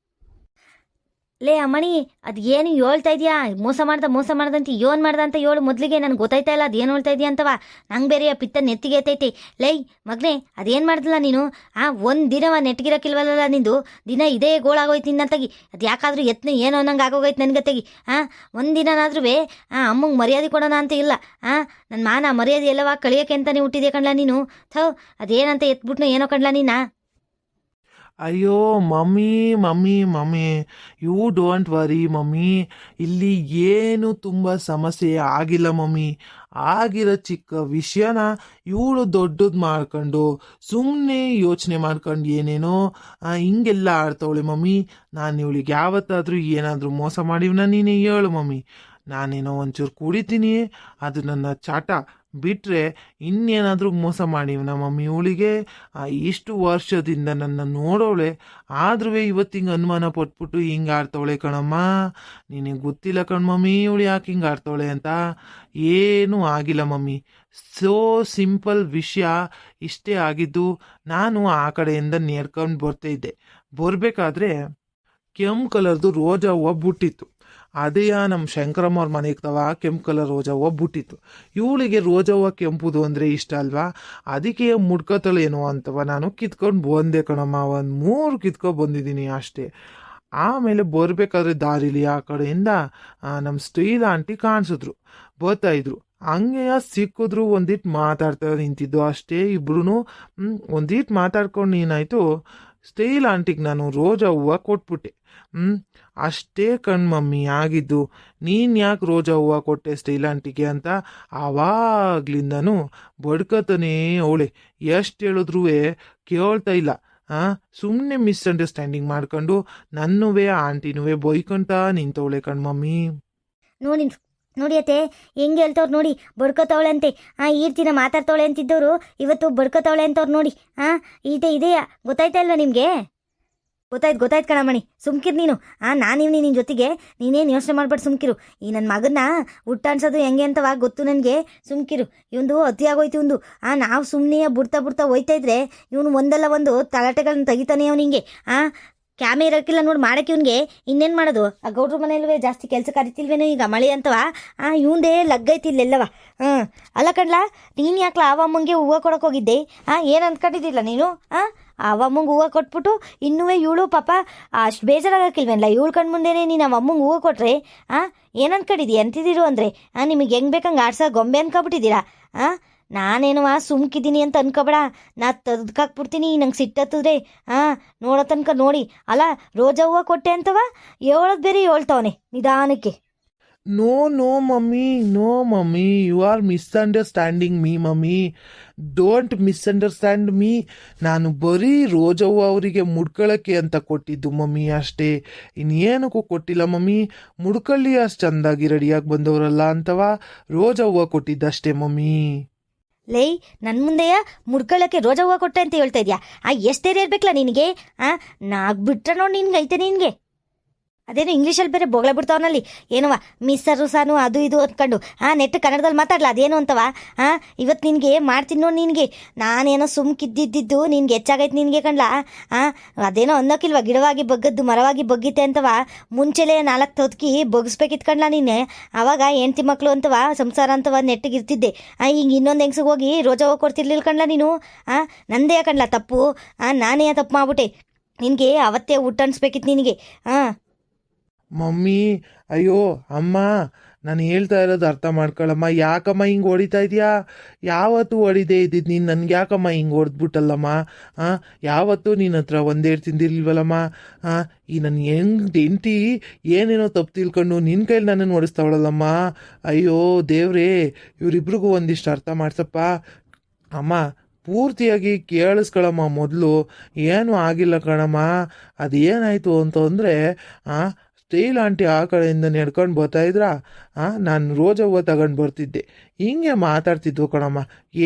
ಲೇ ಅಮ್ಮಣಿ, ಅದು ಏನು ಹೇಳ್ತಾ ಇದೆಯಾ? ಮೋಸ ಮಾಡ್ದ, ಮೋಸ ಮಾಡ್ದಂತ ಏನು ಮಾಡ್ದ ಅಂತ ಹೇಳು ಮೊದಲಿಗೆ, ನನಗೆ ಗೊತ್ತಾಯ್ತಾ ಇಲ್ಲ ಅದೇನು ಹೇಳ್ತಾ ಇದೆಯಾ ಅಂತವ. ನಂಗೆ ಬೇರೆ ಪಿತ್ತ ನೆತ್ತಿಗೆ ಎತ್ತೈತಿ. ಲೈ ಮಗನೇ ಅದೇನು ಮಾಡ್ದಲ್ಲ ನೀನು? ಆ ಒಂದು ದಿನವ ನೆಟ್ಗಿರಕ್ಕಿಲ್ವಲ್ಲ ನಿಂದು? ದಿನ ಇದೇ ಗೋಳಾಗೋಯ್ತು ನಿನ್ನಂತಾಗಿ ಅದು ಯಾಕಾದರೂ ಎತ್ನ ಏನೋ ಅನ್ನಂಗೆ ಆಗೋಗೈತೆ ನನಗತ್ತಾಗಿ ಹಾಂ ಒಂದು ದಿನನಾದ್ರೂ ಆ ಅಮ್ಮಂಗೆ ಮರ್ಯಾದೆ ಕೊಡೋಣ ಅಂತ ಇಲ್ಲ. ಆ ನನ್ನ ಮಾನ ಮರ್ಯಾದೆ ಎಲ್ಲವಾ ಕಳಿಯೋಕೆ ಅಂತಾನೆ ಹುಟ್ಟಿದೆ ಕಣ್ಲ ನೀನು? ಥೋ, ಅದೇನಂತ ಎತ್ಬಿಟ್ನು ಏನೋ ಕಣ್ಲ ನೀನಾ? ಅಯ್ಯೋ, mummy mummy mummy, you don't worry mummy. ಇಲ್ಲಿ ಏನು ತುಂಬ ಸಮಸ್ಯೆ ಆಗಿಲ್ಲ ಮಮ್ಮಿ. ಆಗಿರೋ ಚಿಕ್ಕ ವಿಷಯನ ಇವಳು ದೊಡ್ಡದು ಮಾಡ್ಕೊಂಡು ಸುಮ್ಮನೆ ಯೋಚನೆ ಮಾಡ್ಕೊಂಡು ಏನೇನೋ ಹಿಂಗೆಲ್ಲ ಆಡ್ತವಳೆ ಮಮ್ಮಿ. ನಾನು ಇವಳಿಗೆ ಯಾವತ್ತಾದರೂ ಏನಾದರೂ ಮೋಸ ಮಾಡಿವ್ನ ನೀನೇ ಹೇಳು ಮಮ್ಮಿ. ನಾನೇನೋ ಒಂಚೂರು ಕುಡಿತೀನಿ, ಅದು ನನ್ನ ಚಾಟ. ಬಿಟ್ರೆ ಇನ್ನೇನಾದರೂ ಮೋಸ ಮಾಡಿ, ನಮ್ಮ ಇವಳಿಗೆ ಇಷ್ಟು ವರ್ಷದಿಂದ ನನ್ನ ನೋಡೋಳೆ ಆದ್ರೂ ಇವತ್ತು ಹಿಂಗೆ ಅನುಮಾನ ಪಟ್ಬಿಟ್ಟು ಹಿಂಗೆ ಆಡ್ತಾವಳೆ ಕಣಮ್ಮ. ನಿನಗೆ ಗೊತ್ತಿಲ್ಲ ಕಣ್ ಮಮ್ಮಿ ಇವಳು ಯಾಕೆ ಹಿಂಗೆ ಆಡ್ತಾವಳೆ ಅಂತ? ಏನೂ ಆಗಿಲ್ಲ ಮಮ್ಮಿ. ಸೋ ಸಿಂಪಲ್ ವಿಷಯ ಇಷ್ಟೇ ಆಗಿದ್ದು ನಾನು ಆ ಕಡೆಯಿಂದ ನೇರ್ಕೊಂಡು ಬರ್ತಾ ಇದ್ದೆ. ಬರಬೇಕಾದ್ರೆ ಕೆಂಪು ಕಲರ್ದು ರೋಜಾ ಹೂವು ಬುಟ್ಟಿತ್ತು. ಅದೇ ನಮ್ಮ ಶಂಕರಮ್ಮ ಅವ್ರ ಮನೆ ಇರ್ತಾವ ಕೆಂಪು ಕಲರ್ ರೋಜವ್ವ ಬುಟ್ಟಿತ್ತು. ಇವಳಿಗೆ ರೋಜವ್ವ ಕೆಂಪುದು ಅಂದರೆ ಇಷ್ಟ ಅಲ್ವಾ? ಅದಕ್ಕೆ ಮುಡ್ಕೋತಾಳೇನೋ ಅಂತವ ನಾನು ಕಿತ್ಕೊಂಡು ಬಂದೆ ಕಣಮ್ಮ, ಒಂದು ಮೂರು ಕಿತ್ಕೊ ಬಂದಿದ್ದೀನಿ ಅಷ್ಟೇ. ಆಮೇಲೆ ಬರಬೇಕಾದ್ರೆ ದಾರಿಲಿ ಆ ಕಡೆಯಿಂದ ನಮ್ಮ ಸ್ಟೀಲ್ ಆಂಟಿ ಕಾಣಿಸಿದ್ರು. ಬರ್ತಾ ಇದ್ರು. ಹಂಗೆ ಸಿಕ್ಕಿದ್ರು ಒಂದಿಟ್ಟು ಮಾತಾಡ್ತಾ ನಿಂತಿದ್ದು ಅಷ್ಟೇ ಇಬ್ರು ಒಂದಿಟ್ಟು ಮಾತಾಡ್ಕೊಂಡು ಏನಾಯ್ತು? ಸ್ಟೈಲ್ ಆಂಟಿಗೆ ನಾನು ರೋಜಾ ಹೂವು ಕೊಟ್ಬಿಟ್ಟೆ. ಹ್ಞೂ ಅಷ್ಟೇ ಕಣ್ ಮಮ್ಮಿ, ಆಗಿದ್ದು. ನೀನು ಯಾಕೆ ರೋಜಾ ಹೂವು ಕೊಟ್ಟೆ ಸ್ಟೈಲ್ ಆಂಟಿಗೆ ಅಂತ? ಆವಾಗ್ಲಿಂದನೂ ಬಡ್ಕತಾನೇ ಅವಳೆ. ಎಷ್ಟು ಹೇಳಿದ್ರೂ ಕೇಳ್ತಾ ಇಲ್ಲ. ಹಾಂ ಸುಮ್ಮನೆ ಮಿಸ್ಅಂಡರ್ಸ್ಟ್ಯಾಂಡಿಂಗ್ ಮಾಡ್ಕೊಂಡು ನನ್ನುವೇ ಆಂಟಿನೂ ಬೈಕೊಂತ ನಿಂತವಳೆ ಕಣ್ ಮಮ್ಮಿ. ನೋಡಿ ನೋಡಿ ಅತ್ತೆ, ಹೆಂಗೆ ಹೇಳ್ತವ್ರು ನೋಡಿ, ಬಡ್ಕೋತವಳೆ ಅಂತೆ. ಹಾಂ ಈ ಮಾತಾಡ್ತವಳೆ ಅಂತಿದ್ದವರು, ಇವತ್ತು ಬಡ್ಕೋತಾವಳೆ ಅಂತವ್ರು ನೋಡಿ. ಆ ಇದೆ ಇದೆಯಾ? ಗೊತ್ತಾಯ್ತಾ ಇಲ್ವಾ ನಿಮಗೆ? ಗೊತ್ತಾಯ್ತು ಗೊತ್ತಾಯ್ತು ಕಣಮಣಿ ಸುಮ್ಕಿರು ನೀನು. ಆ, ನಾನು ನಿನ್ನ ಜೊತೆಗೆ. ನೀನೇನು ಯೋಚನೆ ಮಾಡ್ಬಾರ್ದು ಸುಮ್ಕಿರು. ಈ ನನ್ನ ಮಗನ್ನ ಹುಟ್ಟ ಅನ್ಸೋದು ಹೆಂಗೆ ಅಂತವ ಗೊತ್ತು ನನಗೆ. ಸುಮ್ಕಿರು, ಇವಂದು ಅತಿಯಾಗೋಯ್ತು ಒಂದು ಆ, ನಾವು ಸುಮ್ಮನೆ ಬುಡ್ತಾ ಬುಡ್ತಾ ಹೋಯ್ತಾ ಇದ್ರೆ, ಇವನು ಒಂದಲ್ಲ ಒಂದು ತಲಾಟೆಗಳನ್ನ ತೆಗಿತಾನೆ ಅವನಿಗೆ ಹಾಂ ಕ್ಯಾಮೆ ಇರೋಕ್ಕಿಲ್ಲ ನೋಡಿ, ಮಾಡಕ್ಕೆ ಇವನಿಗೆ. ಇನ್ನೇನು ಮಾಡೋದು? ಆ ಗೌಡ್ರ ಮನೆಯಲ್ವೇ ಜಾಸ್ತಿ ಕೆಲಸ ಕರಿತಿಲ್ವೇನೋ ಈಗ, ಮಳೆ ಅಂತವ? ಆ ಇವಂದೇ ಲಗ್ಗೈತಿ ಇಲ್ಲೆಲ್ಲವ? ಹಾಂ ಅಲ್ಲ ಕಣ್ಲ, ನೀನು ಯಾಕಲ ಅವಮ್ಮಂಗೆ ಹೂವು ಕೊಡಕ್ಕೆ ಹೋಗಿದ್ದೆ? ಆ, ಏನು ಅಂದ್ಕೊಂಡಿದ್ದಿಲ್ಲ ನೀನು? ಆ ಅವಮ್ಮಂಗೆ ಹೂವು ಕೊಟ್ಬಿಟ್ಟು ಇನ್ನೂ ಇವಳು ಪಾಪ ಅಷ್ಟು ಬೇಜಾರಾಗಕ್ಕಿಲ್ವೇನಲ್ಲ ಇವಳು ಕಣ್ಣು ಮುಂದೆನೇ ನೀನು ಅವಮ್ಮಂಗೆ ಹೂವು ಕೊಟ್ರೆ, ಆ, ಏನು ಅನ್ಕೊಂಡಿದ್ದೀಯ ಅಂತಿದ್ದೀರು ಅಂದರೆ, ಆ, ನಿಮಗೆ ಹೆಂಗೆ ಬೇಕಂಗೆ ಆಡ್ಸೋ ಗೊಂಬೆ ಅನ್ಕೊಬಿಟ್ಟಿದ್ದೀರಾ ಆ ನಾನೇನವ ಸುಮ್ಕಿದ್ದೀನಿ ಅಂತ ಅನ್ಕೋಬೇಡ. ನಾ ತದ್ಕಾಕ್ಬಿಡ್ತೀನಿ, ನಂಗೆ ಸಿಟ್ಟತ್ತದ್ರೆ. ಹಾಂ ನೋಡೋ ತನಕ ನೋಡಿ. ಅಲ್ಲ, ರೋಜಾ ಹೂವು ಕೊಟ್ಟೆ ಅಂತವ? ಹೇಳೋದು ಬೇರೆ ಹೇಳ್ತಾವನೆ ನಿಧಾನಕ್ಕೆ. No no, mummy no, mummy. You are misunderstanding me mummy. Don't misunderstand me ನಾನು ಬರೀ ರೋಜವ್ವ ಅವರಿಗೆ ಮುಡ್ಕೊಳ್ಳೋಕ್ಕೆ ಅಂತ ಕೊಟ್ಟಿದ್ದು, ಮಮ್ಮಿ, ಅಷ್ಟೇ. ಇನ್ನೇನಕ್ಕೂ ಕೊಟ್ಟಿಲ್ಲ, ಮಮ್ಮಿ. ಮುಡ್ಕೊಳ್ಳಿ ಅಷ್ಟು ಚೆಂದಾಗಿ ರೆಡಿಯಾಗಿ ಬಂದವರಲ್ಲ ಅಂತವ ರೋಜವ್ವ ಕೊಟ್ಟಿದ್ದಷ್ಟೇ, ಮಮ್ಮಿ. ಲೈ ನನ್ನ ಮುಂದೆಯ ಮುಡ್ಕೊಳ್ಳೋಕ್ಕೆ ರೋಜಾ ಹೂವು ಕೊಟ್ಟೆ ಅಂತ ಹೇಳ್ತಾ ಇದೆಯಾ? ಆ, ಎಷ್ಟೇ ಇರ್ಬೇಕಲ್ಲ ನಿನಗೆ? ಆ, ನಾಗ್ಬಿಟ್ರ ನೋಡಿ ನಿನ್ಗೆ ಐತೆ ನಿನಗೆ. ಅದೇನೋ ಇಂಗ್ಲೀಷಲ್ಲಿ ಬೇರೆ ಬೊಗಳ ಬಿಡ್ತಾವನಲ್ಲಿ. ಏನವ ಮಿಸ್ಸರು ಸಾನು, ಅದು ಇದು ಅಂದ್ಕೊಂಡು ಹಾಂ ನೆಟ್ ಕನ್ನಡದಲ್ಲಿ ಮಾತಾಡ್ಲಾ? ಅದೇನು ಅಂತವ ಹಾಂ ಇವತ್ತು ನಿನಗೆ ಮಾಡ್ತೀನಿ ನೋಡಿ ನಿನಗೆ. ನಾನೇನೋ ಸುಮ್ಕಿದ್ದಿದ್ದು ನಿನ್ಗೆ ಹೆಚ್ಚಾಗೈತೆ ನಿನಗೆ ಕಂಡ್ಲ ಹಾಂ ಅದೇನೋ ಅನ್ನೋಕ್ಕಿಲ್ವ ಗಿಡವಾಗಿ ಬಗ್ಗದ್ದು, ಮರವಾಗಿ ಬಗ್ಗಿತ್ತೆ ಅಂತವ ಮುಂಚೆಲೆ ನಾಲ್ಕು ತೊದ್ಕಿ ಬಗ್ಸ್ಬೇಕಿತ್ತು ಕಣ್ಲ ನೀನೆ ಅವಾಗ ಹೆಂಡ್ತಿ ಮಕ್ಕಳು ಅಂತವ ಸಂಸಾರ ಅಂತವ ನೆಟ್ಟಿಗೆ ಇರ್ತಿದ್ದೆ. ಆ, ಹಿಂಗೆ ಇನ್ನೊಂದು ಹೆಂಗ್ಸಿಗೆ ಹೋಗಿ ರೋಜಾ ಹೋಗಿ ಕೊಡ್ತಿರ್ಲಿಲ್ಲ ಕಂಡ್ಲ ನೀನು? ಆ, ನಂದೇ ಕಂಡ್ಲ ತಪ್ಪು? ಆ, ನಾನೇ ತಪ್ಪು ಮಾಡ್ಬಿಟ್ಟೆ. ನಿನಗೆ ಅವತ್ತೇ ಊಟ ಅನ್ಸ್ಬೇಕಿತ್ತು ನಿನಗೆ. ಹಾಂ ಮಮ್ಮಿ, ಅಯ್ಯೋ, ಅಮ್ಮ, ನಾನು ಹೇಳ್ತಾ ಇರೋದು ಅರ್ಥ ಮಾಡ್ಕೊಳ್ಳಮ್ಮ ಯಾಕಮ್ಮ ಹಿಂಗೆ ಹೊಡಿತಾ ಇದೆಯಾ? ಯಾವತ್ತು ಹೊಡಿದೇ ಇದ್ದಿದ್ದು ನೀನು, ನನಗೆ ಯಾಕಮ್ಮ ಹಿಂಗೆ ಹೊಡೆದ್ಬಿಟ್ಟಲ್ಲಮ್ಮ? ಹಾಂ ಯಾವತ್ತು ನಿನ್ನ ಹತ್ರ ಒಂದೇ ತಿಂದಿರ್ಲಿಲ್ವಲ್ಲಮ್ಮ? ಹಾಂ ಈ ನನ್ನ ಹೆಂಗ್ ಹೆಂಡ್ತಿ, ಏನೇನೋ ತಪ್ಪು ತಿಳ್ಕೊಂಡು ನಿನ್ನ ಕೈಲಿ ನನ್ನನ್ನು ಹೊಡಿಸ್ತಾವಳಲ್ಲಮ್ಮ? ಅಯ್ಯೋ, ದೇವ್ರೇ, ಇವರಿಬ್ರಿಗೂ ಒಂದಿಷ್ಟು ಅರ್ಥ ಮಾಡ್ಸಪ್ಪ. ಅಮ್ಮ, ಪೂರ್ತಿಯಾಗಿ ಕೇಳಿಸ್ಕೊಳಮ್ಮ ಮೊದಲು. ಏನೂ ಆಗಿಲ್ಲ ಕಣಮ್ಮ. ಅದೇನಾಯಿತು ಅಂತಂದರೆ, ಆ ಸ್ಟೀಲ್ ಆಂಟಿ ಆ ಕಡೆಯಿಂದ ನಡ್ಕೊಂಡು ಬರ್ತಾಯಿದ್ರಾ ಹಾಂ ನಾನು ರೋಜ ಹೂವು ತಗೊಂಡು ಬರ್ತಿದ್ದೆ. ಹಿಂಗೆ ಮಾತಾಡ್ತಿದ್ವು ಕಣಮ್ಮ.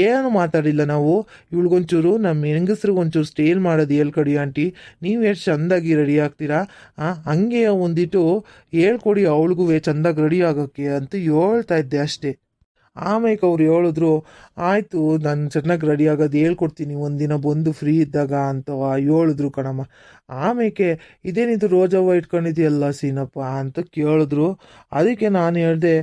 ಏನು ಮಾತಾಡಿಲ್ಲ ನಾವು. ಇವಳಿಗೊಂಚೂರು ನಮ್ಮ ಹೆಂಗಸ್ರಿಗೊಂಚೂರು ಸ್ಟೇಲ್ ಮಾಡೋದು ಹೇಳ್ಕೊಡಿ ಆಂಟಿ. ನೀವು ಎಷ್ಟು ಚೆಂದಾಗಿ ರೆಡಿ ಆಗ್ತೀರಾ? ಹಾಂ ಹಂಗೆ ಒಂದಿಟ್ಟು ಹೇಳ್ಕೊಡಿ ಅವಳಿಗೂ ಚೆಂದಾಗಿ ರೆಡಿ ಆಗೋಕ್ಕೆ ಅಂತ ಹೇಳ್ತಾ ಇದ್ದೆ ಅಷ್ಟೇ. ಆಮೇಲೆ ಅವ್ರು ಹೇಳಿದ್ರು, ಆಯಿತು, ನಾನು ಚೆನ್ನಾಗಿ ರೆಡಿ ಆಗೋದು ಹೇಳ್ಕೊಡ್ತೀನಿ ಒಂದಿನ ಬಂದು ಫ್ರೀ ಇದ್ದಾಗ ಅಂತವ ಹೇಳಿದ್ರು ಕಣಮ್ಮ. ಆಮೇಲೆ ಇದೇನಿದು ರೋಜವ್ವ ಇಟ್ಕೊಂಡಿದ್ಯಲ್ಲ ಸೀನಪ್ಪ ಅಂತ ಕೇಳಿದ್ರು. ಅದಕ್ಕೆ ನಾನು ಹೇಳಿದೆ,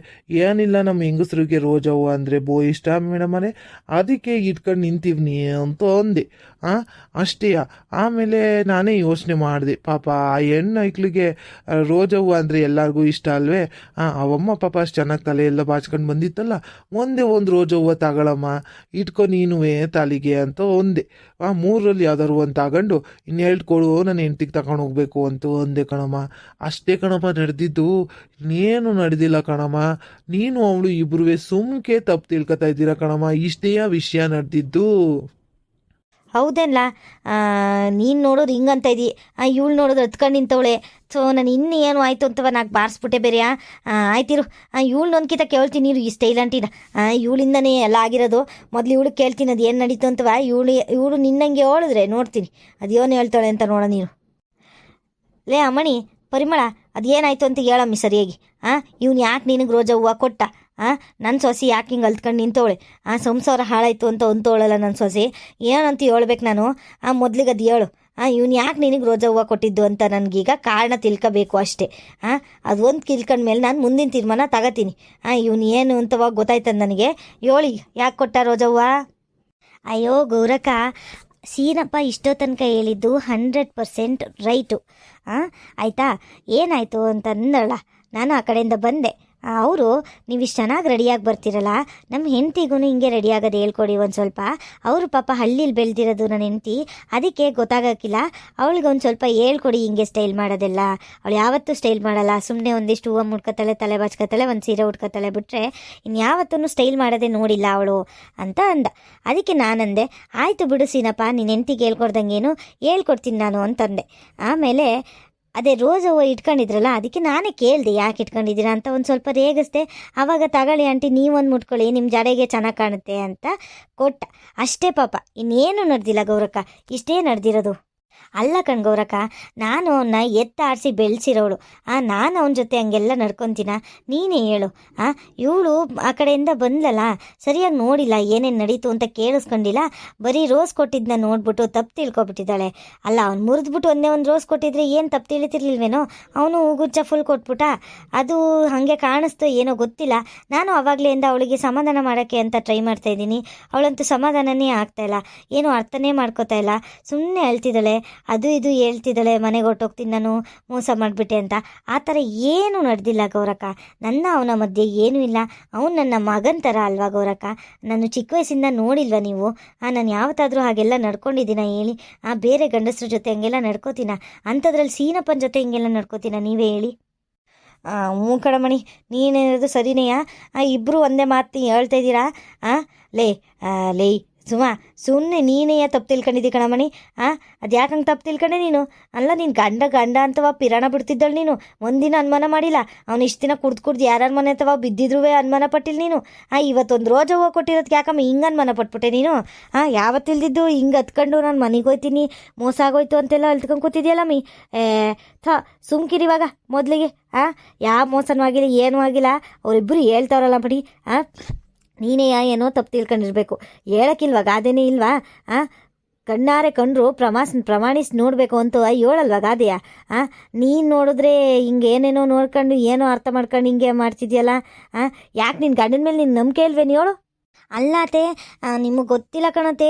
ಏನಿಲ್ಲ ನಮ್ಮ ಹೆಂಗಸ್ರಿಗೆ ರೋಜವ್ವ ಅಂದರೆ ಬೋ ಇಷ್ಟ ಮೇಡಮನೆ ಅದಕ್ಕೆ ಇಟ್ಕೊಂಡು ನಿಂತೀವ್ನಿ ಅಂತ ಅಂದೆ. ಹಾಂ ಅಷ್ಟೇ. ಆಮೇಲೆ ನಾನೇ ಯೋಚನೆ ಮಾಡಿದೆ, ಪಾಪ ಆ ಹೆಣ್ಣು ಐಕ್ಳಿಗೆ ರೋಜವ್ವ ಅಂದರೆ ಎಲ್ಲರಿಗೂ ಇಷ್ಟ ಅಲ್ವೇ? ಹಾಂ ಅವಮ್ಮ ಪಾಪ ಅಷ್ಟು ಚೆನ್ನಾಗಿ ತಲೆ ಎಲ್ಲ ಬಾಚ್ಕೊಂಡು ಬಂದಿತ್ತಲ್ಲ, ಒಂದೇ ಒಂದು ರೋಜವ್ವ ತಗೊಳಮ್ಮ, ಇಟ್ಕೊ ನೀನುವೆ ತಾಲಿಗೆ ಅಂತ ಒಂದೆ ಆ, ಮೂರರಲ್ಲಿ ಯಾವ್ದಾದ್ರು ಒಂದು ತಗೊಂಡು ಇನ್ನೆರಡು ಕೊಡು ನನ್ನ ಹೆಂಡ್ತಿಗೆ ತಗೊಂಡು ಹೋಗ್ಬೇಕು ಅಂತ ಅಂದೆ ಕಣಮ್ಮ. ಅಷ್ಟೇ ಕಣಮ್ಮ, ನಡೆದಿದ್ದು ಇನ್ನೇನು ನಡೆದಿಲ್ಲ ಕಣಮ್ಮ. ನೀನು ಅವಳು ಇಬ್ಬರುವೆ ಸುಮ್ಕೆ ತಪ್ಪು ತಿಳ್ಕೊತಾ ಇದ್ದೀರಾ ಕಣಮ್ಮ. ಇಷ್ಟೇ ವಿಷಯ ನಡೆದಿದ್ದು. ಹೌದೇನ್ಲ ನೀನು ನೋಡೋದು ಹಿಂಗಂತ ಇದ್ದಿ ಇವಳು ನೋಡೋದು ಹತ್ಕೊಂಡು ನಿಂತವಳೆ. ಸೊ ನಾನು ಇನ್ನು ಏನು ಆಯಿತು ಅಂತವ ನಾಲ್ಕು ಬಾರಿಸ್ಬಿಟ್ಟೆ ಬೇರೆಯಾ ಆಯ್ತಿರು. ಇವಳು ನೋಂದ್ಕಿತ ಕೇಳ್ತೀನಿ ನೀರು ಈ ಸ್ಟೈಲ್ ಅಂಟಿನ. ಇವಳಿಂದನೇ ಎಲ್ಲ ಆಗಿರೋದು. ಮೊದಲು ಇವಳು ಕೇಳ್ತೀನಿ ಅದು ಏನು ನಡೀತು ಅಂತವ, ಇವಳು ಇವಳು ನಿನ್ನಂಗೆ ಹೇಳಿದ್ರೆ ನೋಡ್ತೀನಿ. ಅದೇನು ಹೇಳ್ತಾಳೆ ಅಂತ ನೋಡ ನೀನು. ಲೇ ಅಮ್ಮಣಿ, ಪರಿಮಳ ಅದೇನಾಯ್ತು ಅಂತ ಹೇಳಮ್ಮಿ ಸರಿಯಾಗಿ. ಹಾಂ ಇವ್ನು ಯಾಕೆ ನಿನಗೆ ರೋಜಾ ಹೂವು ಕೊಟ್ಟ? ಹಾಂ ನನ್ನ ಸೊಸೆ ಯಾಕೆ ಹಿಂಗೆ ಅಲ್ತ್ಕೊಂಡು ನಿಂತವಳೆ? ಆ, ಸಂಸಾರ ಹಾಳಾಯ್ತು ಅಂತ ಅಂತೋಳಲ್ಲ ನನ್ನ ಸೊಸಿ. ಏನಂತ ಹೇಳ್ಬೇಕು ನಾನು? ಆ, ಮೊದಲಿಗೆ ಅದು ಹೇಳು. ಹಾಂ ಇವ್ನು ಯಾಕೆ ನಿನಗೆ ರೋಜಾ ಹೂವು ಕೊಟ್ಟಿದ್ದು ಅಂತ ನನಗೀಗ ಕಾರಣ ತಿಳ್ಕೋಬೇಕು ಅಷ್ಟೇ. ಹಾಂ ಅದು ಒಂದು ತಿಳ್ಕೊಂಡ್ಮೇಲೆ ನಾನು ಮುಂದಿನ ತೀರ್ಮಾನ ತಗೋತೀನಿ. ಹಾಂ ಇವ್ನು ಏನು ಅಂತವಾಗ ಗೊತ್ತಾಯ್ತದ ನನಗೆ. ಹೇಳಿ, ಯಾಕೆ ಕೊಟ್ಟ ರೋಜಾ ಹೂವು? ಅಯ್ಯೋ, ಗೌರಕ್ಕ, ಸೀನಪ್ಪ ಇಷ್ಟೋ ತನಕ ಹೇಳಿದ್ದು ಹಂಡ್ರೆಡ್ ಪರ್ಸೆಂಟ್ ರೈಟು. ಹಾಂ ಆಯಿತಾ? ಏನಾಯಿತು ಅಂತಂದಳ ನಾನು ಆ ಕಡೆಯಿಂದ ಬಂದೆ. ಅವರು, ನೀವು ಇಷ್ಟು ಚೆನ್ನಾಗಿ ರೆಡಿಯಾಗಿ ಬರ್ತೀರಲ್ಲ ನಮ್ಮ ಹೆಂಡತಿಗೂ ಹಿಂಗೆ ರೆಡಿ ಆಗೋದು ಹೇಳ್ಕೊಡಿ ಒಂದು ಸ್ವಲ್ಪ. ಅವರು ಪಾಪ ಹಳ್ಳಿಲಿ ಬೆಳೆದಿರೋದು ನನ್ನ ಹೆಂಡತಿ, ಅದಕ್ಕೆ ಗೊತ್ತಾಗೋಕ್ಕಿಲ್ಲ. ಅವಳಿಗೆ ಒಂದು ಸ್ವಲ್ಪ ಹೇಳ್ಕೊಡಿ ಹಿಂಗೆ ಸ್ಟೈಲ್ ಮಾಡೋದೆಲ್ಲ. ಅವಳು ಯಾವತ್ತೂ ಸ್ಟೈಲ್ ಮಾಡಲ್ಲ. ಸುಮ್ಮನೆ ಒಂದಿಷ್ಟು ಹೂವು ಮುಡ್ಕೋತಾಳೆ, ತಲೆ ಬಾಚ್ಕೋತಾಳೆ, ಒಂದು ಸೀರೆ ಉಟ್ಕೋತಾಳೆ ಬಿಟ್ಟರೆ ಇನ್ಯಾವತ್ತೂ ಸ್ಟೈಲ್ ಮಾಡೋದೇ ನೋಡಿಲ್ಲ ಅವಳು ಅಂತ ಅಂದ. ಅದಕ್ಕೆ ನಾನಂದೆ, ಆಯಿತು ಬಿಡು ಸೀನಪ್ಪ ನಿನ್ನ ಹೆಂಡತಿಗೆ ಹೇಳ್ಕೊಡ್ದಂಗೇನು, ಹೇಳ್ಕೊಡ್ತೀನಿ ನಾನು ಅಂತಂದೆ. ಆಮೇಲೆ ಅದೇ ರೋಸ್ ಹೂವು ಇಟ್ಕೊಂಡಿದ್ರಲ್ಲ, ಅದಕ್ಕೆ ನಾನೇ ಕೇಳಿದೆ ಯಾಕೆ ಇಟ್ಕೊಂಡಿದ್ದೀರಾ ಅಂತ ಒಂದು ಸ್ವಲ್ಪ ರೇಗಿಸ್ದೆ. ಆವಾಗ ತಗೊಳ್ಳಿ ಆಂಟಿ, ನೀವೊಂದು ಮುಟ್ಕೊಳ್ಳಿ ನಿಮ್ಮ ಜಡೆಗೆ ಚೆನ್ನಾಗಿ ಕಾಣುತ್ತೆ ಅಂತ ಕೊಟ್ಟ. ಅಷ್ಟೇ ಪಾಪ, ಇನ್ನೇನು ನಡೆದಿಲ್ಲ ಗೌರಕ್ಕ, ಇಷ್ಟೇ ನಡೆದಿರೋದು. ಅಲ್ಲ ಕಣ್ಗೌರಕ್ಕ, ನಾನು ಅವನ್ನ ಎತ್ತಾಡಿಸಿ ಬೆಳೆಸಿರೋಳು. ಆ, ನಾನು ಅವನ ಜೊತೆ ಹಂಗೆಲ್ಲ ನಡ್ಕೊತೀನ? ನೀನೇ ಹೇಳು. ಆ, ಇವಳು ಆ ಕಡೆಯಿಂದ ಬಂದ್ಲಲ್ಲ? ಸರಿಯಾಗಿ ನೋಡಿಲ್ಲ, ಏನೇನು ನಡೀತು ಅಂತ ಕೇಳಿಸ್ಕೊಂಡಿಲ್ಲ? ಬರೀ ರೋಸ್ ಕೊಟ್ಟಿದ್ದನ್ನ ನೋಡ್ಬಿಟ್ಟು ತಪ್ಪು ತಿಳ್ಕೊಬಿಟ್ಟಿದ್ದಾಳೆ. ಅಲ್ಲ, ಅವ್ನು ಮುರಿದ್ಬಿಟ್ಟು ಒಂದೇ ಒಂದು ರೋಸ್ ಕೊಟ್ಟಿದ್ರೆ ಏನು ತಪ್ಪು ತಿಳಿತಿರ್ಲಿಲ್ವೇನೋ? ಅವನು ಹೂಗುಚ್ಚ ಫುಲ್ ಕೊಟ್ಬಿಟ್ಟ. ಅದು ಹಾಗೆ ಕಾಣಿಸ್ತು, ಏನೋ ಗೊತ್ತಿಲ್ಲ. ನಾನು ಅವಾಗಲಿಂದ ಅವಳಿಗೆ ಸಮಾಧಾನ ಮಾಡೋಕ್ಕೆ ಅಂತ ಟ್ರೈ ಮಾಡ್ತಾ ಇದ್ದೀನಿ. ಅವಳಂತೂ ಸಮಾಧಾನನೇ ಇಲ್ಲ. ಏನು ಅರ್ಥನೇ ಮಾಡ್ಕೋತಾ ಇಲ್ಲ. ಸುಮ್ಮನೆ ಹೇಳ್ತಿದ್ದಾಳೆ ಅದು ಇದು ಹೇಳ್ತಿದ್ದಾಳೆ, ಮನೆಗೆ ಹೊರ್ಟೋಗ್ತೀನಿ, ನಾನು ಮೋಸ ಮಾಡಿಬಿಟ್ಟೆ ಅಂತ. ಆ ಥರ ಏನೂ ನಡೆದಿಲ್ಲ ಗೌರಕ್ಕ. ನನ್ನ ಅವನ ಮಧ್ಯೆ ಏನೂ ಇಲ್ಲ. ಅವನು ನನ್ನ ಮಗನ ಥರ ಅಲ್ವಾ ಗೌರಕ್ಕ? ನಾನು ಚಿಕ್ಕ ವಯಸ್ಸಿಂದ ನೋಡಿಲ್ವಾ ನೀವು? ನಾನು ಯಾವತ್ತಾದರೂ ಹಾಗೆಲ್ಲ ನಡ್ಕೊಂಡಿದ್ದೀನ ಹೇಳಿ? ಆ, ಬೇರೆ ಗಂಡಸ್ರ ಜೊತೆ ಹಂಗೆಲ್ಲ ನಡ್ಕೋತೀನ? ಅಂಥದ್ರಲ್ಲಿ ಸೀನಪ್ಪನ ಜೊತೆ ಹಿಂಗೆಲ್ಲ ನಡ್ಕೋತೀನ ನೀವೇ ಹೇಳಿ? ಹ್ಞೂ ಕಣಮಣಿ ನೀನೇನದು ಸರಿನೇಯಾ ಇಬ್ಬರು ಒಂದೇ ಮಾತು ಹೇಳ್ತಾ ಇದ್ದೀರಾ? ಹಾಂ ಲೇ ಲೇ ಸುಮಾ ಸುಮ್ಮನೆ ನೀನೇ ತಪ್ಪು ತಿಳ್ಕೊಂಡಿದ್ದಿ ಕಣಮಣಿ? ಆ, ಅದು ಯಾಕಂಗೆ ತಪ್ಪು ತಿಳ್ಕೊಂಡೆ ನೀನು? ಅಲ್ಲ, ನೀನು ಗಂಡ ಗಂಡ ಅಂತವ ಪಿರಾಣ ಬಿಡ್ತಿದ್ದಳು ನೀನು. ಒಂದಿನ ಅನುಮಾನ ಮಾಡಿಲ್ಲ. ಅವ್ನು ಇಷ್ಟು ದಿನ ಕುಡ್ದು ಕುಡ್ದು ಯಾರ್ಯಾರ ಮನೆ ಅಥವಾ ಬಿದ್ದಿದ್ರೂ ಅನುಮಾನ ಪಟ್ಟಿಲ್ಲ ನೀನು. ಆ, ಇವತ್ತೊಂದು ರೋಜ ಹೋಗಿ ಕೊಟ್ಟಿರೋದಕ್ಕೆ ಯಾಕಮ್ಮ ಹಿಂಗೆ ಅನುಮಾನ ಪಟ್ಬಿಟ್ಟೆ ನೀನು? ಆ ಯಾವತ್ತಿಲ್ದಿದ್ದು ಹಿಂಗೆ ಹತ್ಕೊಂಡು ನಾನು ಮನೆಗೆ ಹೋಯ್ತೀನಿ, ಮೋಸ ಆಗೋಯ್ತು ಅಂತೆಲ್ಲ ಅಳ್ತ್ಕೊಂಡು ಕೂತಿದ್ಯಲ್ಲ ಮೀ? ಏ, ಥ ಸುಮ್ಕಿರಿ ಇವಾಗ, ಮೊದಲಿಗೆ. ಆ, ಯಾವ ಮೋಸನೂ ಆಗಿಲ್ಲ, ಏನೂ ಆಗಿಲ್ಲ. ಅವರಿಬ್ಬರು ಹೇಳ್ತಾವ್ರಲ್ಲ ಬಿಡಿ ಆ ನೀನೇ ಏನೋ ತಪ್ಪು ತಿಳ್ಕೊಂಡಿರ್ಬೇಕು. ಹೇಳಕ್ಕಿಲ್ವಾ? ಗಾದೆನೇ ಇಲ್ವಾ? ಆ? ಕಣ್ಣಾರೆ ಕಂಡ್ರು ಪ್ರಮಾಸ್ ಪ್ರಮಾಣಿಸಿ ನೋಡಬೇಕು ಅಂತ ಹೇಳಲ್ವಾ ಗಾದೆಯ? ಆ? ನೀನು ನೋಡಿದ್ರೆ ಹಿಂಗೆ ಏನೇನೋ ನೋಡ್ಕೊಂಡು, ಏನೋ ಅರ್ಥ ಮಾಡ್ಕೊಂಡು ಹಿಂಗೆ ಮಾಡ್ತಿದ್ಯಲ್ಲ? ಆ? ಯಾಕೆ ನಿನ್ನ ಗಂಡನ ಮೇಲೆ ನಿನ್ನ ನಂಬಿಕೆ ಇಲ್ವೇನು? ಹೇಳು. ಅಲ್ಲಾತೆ ನಿಮಗೆ ಗೊತ್ತಿಲ್ಲ ಕಣತೆ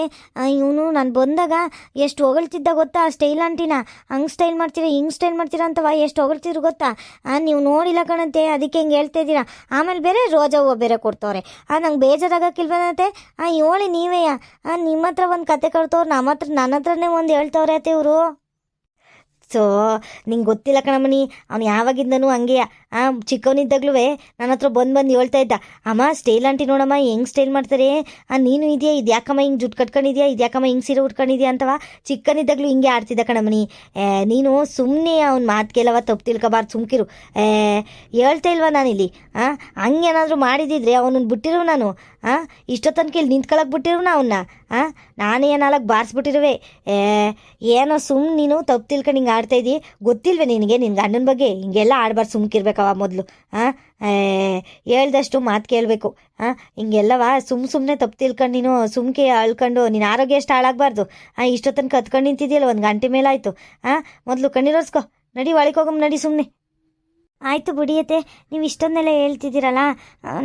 ಇವನು ನಾನು ಬಂದಾಗ ಎಷ್ಟು ಹೊಗಳ್ತಿದ್ದ ಗೊತ್ತಾ ಸ್ಟೈಲ್ ಆಂಟಿನ ಹಂಗೆ ಸ್ಟೈಲ್ ಮಾಡ್ತೀರಾ, ಹಿಂಗೆ ಸ್ಟೈಲ್ ಮಾಡ್ತೀರಾ ಅಂತವ ಎಷ್ಟು ಹೊಗಳ್ತಿದ್ರು ಗೊತ್ತಾ? ನೀವು ನೋಡಿಲ್ಲ ಕಣತೆ ಅದಕ್ಕೆ ಹಿಂಗೆ ಹೇಳ್ತಾ ಇದ್ದೀರಾ? ಆಮೇಲೆ ಬೇರೆ ರೋಜಾ ಹೂವು ಬೇರೆ ಕೊಡ್ತವ್ರೆ. ಆ, ನಂಗೆ ಬೇಜಾರಾಗಕ್ಕಿಲ್ವನತೆ ಆ ಹೇಳಿ ನೀವೇ ನಿಮ್ಮ ಹತ್ರ ಒಂದು ಕತೆ ಕಟ್ತವ್ರು ನಮ್ಮ ಹತ್ರ, ನನ್ನ ಹತ್ರನೇ ಒಂದು ಹೇಳ್ತವ್ರೆ ಅತ್ತೆ ಇವರು. ಸೊ, ನಿಂಗೆ ಗೊತ್ತಿಲ್ಲ ಕಣಮಣಿ ಅವ್ನು ಯಾವಾಗಿಂದನೂ ಹಂಗೆ ಆ ಚಿಕ್ಕವನಿದ್ದಾಗ್ಲೂ ನನ್ನ ಹತ್ರ ಬಂದು ಬಂದು ಹೇಳ್ತಾ ಇದ್ದ, ಅಮ್ಮ ಸ್ಟೈಲ್ ಆಂಟಿ ನೋಡಮ್ಮ, ಹೆಂಗೆ ಸ್ಟೈಲ್ ಮಾಡ್ತಾರೆ? ಆ, ನೀನು ಇದೆಯಾ? ಇದು ಯಾಕಮ್ಮ ಹಿಂಗೆ ಜುಟ್ಟು ಕಟ್ಕೊಂಡಿದ್ಯಾ? ಇದು ಯಾಕಮ್ಮ ಹಿಂಗೆ ಸೀರೆ ಉಟ್ಕೊಂಡಿದ್ಯಾ? ಅಂತವ ಚಿಕ್ಕನಿದ್ದಾಗ್ಲೂ ಹಿಂಗೆ ಆಡ್ತಿದ್ದ ಕಣಮ್ಮನಿ. ನೀನು ಸುಮ್ಮನೆ ಅವ್ನ ಮಾತು ಕೇಳವ, ತಪ್ಪು ತಿಳ್ಕೊಬಾರ್ದು, ಸುಮ್ಕಿರು. ಹೇಳ್ತಾ ಇಲ್ವಾ ನಾನಿಲ್ಲಿ? ಆ ಹಂಗೇನಾದರೂ ಮಾಡಿದಿದ್ರೆ ಅವನನ್ನು ಬಿಟ್ಟಿರು ನಾನು. ಆ ಇಷ್ಟೋ ತನಕ ಇಲ್ಲಿ ನಿಂತ್ಕೊಳಕ್ ಬಿಟ್ಟಿರು ಅವನ್ನ ಆ, ನಾನೇ ನಾಲ್ಕು ಬಾರಿಸ್ಬಿಟ್ಟಿರುವೆ? ಏನೋ ಸುಮ್ಮನೆ ನೀನು ತಪ್ಪು ತಿಳ್ಕೊಂಡು ಹಿಂಗೆ ಆಡ್ತಾ ಇದ್ದಿ. ಗೊತ್ತಿಲ್ವೇ ನಿನಗೆ ನಿನ್ನ ಗಂಡನ ಬಗ್ಗೆ? ಹಿಂಗೆಲ್ಲ ಆಡ್ಬಾರ್ದು ಸುಮ್ಕಿರ್ಬೇಕವ ಮೊದಲು ಹಾಂ ಹೇಳ್ದಷ್ಟು ಮಾತು ಕೇಳಬೇಕು ಹಾಂ ಹಿಂಗೆಲ್ಲವ ಸುಮ್ಮ ಸುಮ್ಮನೆ ತಪ್ಪು ತಿಳ್ಕೊಂಡು ನೀನು, ಸುಮ್ಕೆ ಅಳ್ಕೊಂಡು ನಿನ್ನ ಆರೋಗ್ಯ ಎಷ್ಟು ಹಾಳಾಗಬಾರ್ದು ಹಾಂ ಇಷ್ಟೊತ್ತನ ಕತ್ಕೊಂಡು ನಿಂತಿದ್ಯಲ್ಲ, ಒಂದು ಗಂಟೆ ಮೇಲಾಯಿತು ಹಾಂ ಮೊದಲು ಕಣ್ಣೀರೋಸ್ಕೊ ನಡಿ ಒಳಗೆ ಹೋಗಮ್, ನಡಿ ಸುಮ್ಮನೆ ಆಯಿತು ಬಿಡಿಯತ್ತೆ ನೀವು ಇಷ್ಟೊಂದೆಲ್ಲ ಹೇಳ್ತಿದ್ದೀರಲ್ಲ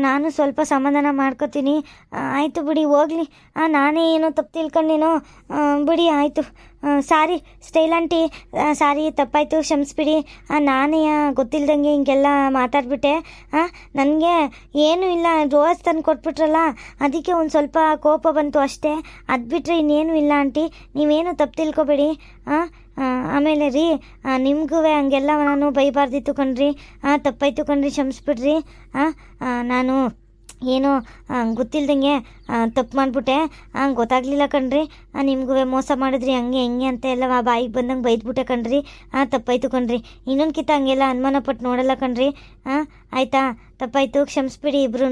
ನಾನು ಸ್ವಲ್ಪ ಸಮಾಧಾನ ಮಾಡ್ಕೋತೀನಿ. ಆಯಿತು ಬಿಡಿ, ಹೋಗ್ಲಿ. ನಾನೇ ಏನೋ ತಪ್ಪು ತಿಳ್ಕೊಂಡೇನೋ. ಬಿಡಿ, ಆಯಿತು. ಸಾರಿ, ಸ್ಟೈಲ್ ಆಂಟಿ ಸಾರಿ, ತಪ್ಪಾಯಿತು, ಕ್ಷಮಿಸ್ಬಿಡಿ. ನಾನೇ ಗೊತ್ತಿಲ್ಲದಂಗೆ ಹಿಂಗೆಲ್ಲ ಮಾತಾಡ್ಬಿಟ್ಟೆ. ನನಗೆ ಏನೂ ಇಲ್ಲ, ರೋಸ್ ತಂದು ಕೊಟ್ಬಿಟ್ರಲ್ಲ, ಅದಕ್ಕೆ ಒಂದು ಸ್ವಲ್ಪ ಕೋಪ ಬಂತು ಅಷ್ಟೇ. ಅದು ಬಿಟ್ಟರೆ ಇನ್ನೇನು ಇಲ್ಲ ಆಂಟಿ, ನೀವೇನು ತಪ್ಪು ತಿಳ್ಕೊಬೇಡಿ. ಹಾಂ ಆಮೇಲೆ ರೀ ನಿಮಗೂ ಹಂಗೆಲ್ಲ ನಾನು ಬೈಬಾರ್ದಿತ್ತು ಕಣ್ರಿ. ತಪ್ಪಾಯ್ತು ಕಣ್ರಿ, ಕ್ಷಮಿಸ್ಬಿಡ್ರಿ. ನಾನು ಏನು ಗೊತ್ತಿಲ್ದಂಗೆ ತಪ್ಪು ಮಾಡಿಬಿಟ್ಟೆ. ಗೊತ್ತಾಗ್ಲಿಲ್ಲ ಕಣ್ರಿ. ನಿಮ್ಗೂ ಮೋಸ ಮಾಡಿದ್ರಿ, ಹಂಗೆ, ಹೆಂಗೆ ಅಂತ ಎಲ್ಲ ಬಾಯಿಗೆ ಬಂದಂಗೆ ಬೈದ್ಬಿಟ್ಟೆ ಕಣ್ರಿ. ತಪ್ಪಾಯ್ತು ಕಣ್ರಿ. ಇನ್ನೊಂದು ಕಿತ್ತ ಹಂಗೆಲ್ಲ ಅನುಮಾನ ಪಟ್ಟು ನೋಡಲ್ಲ ಕಣ್ರಿ. ಆಯಿತಾ? ತಪ್ಪಾಯ್ತು, ಕ್ಷಮಿಸ್ಬಿಡಿ ಇಬ್ರು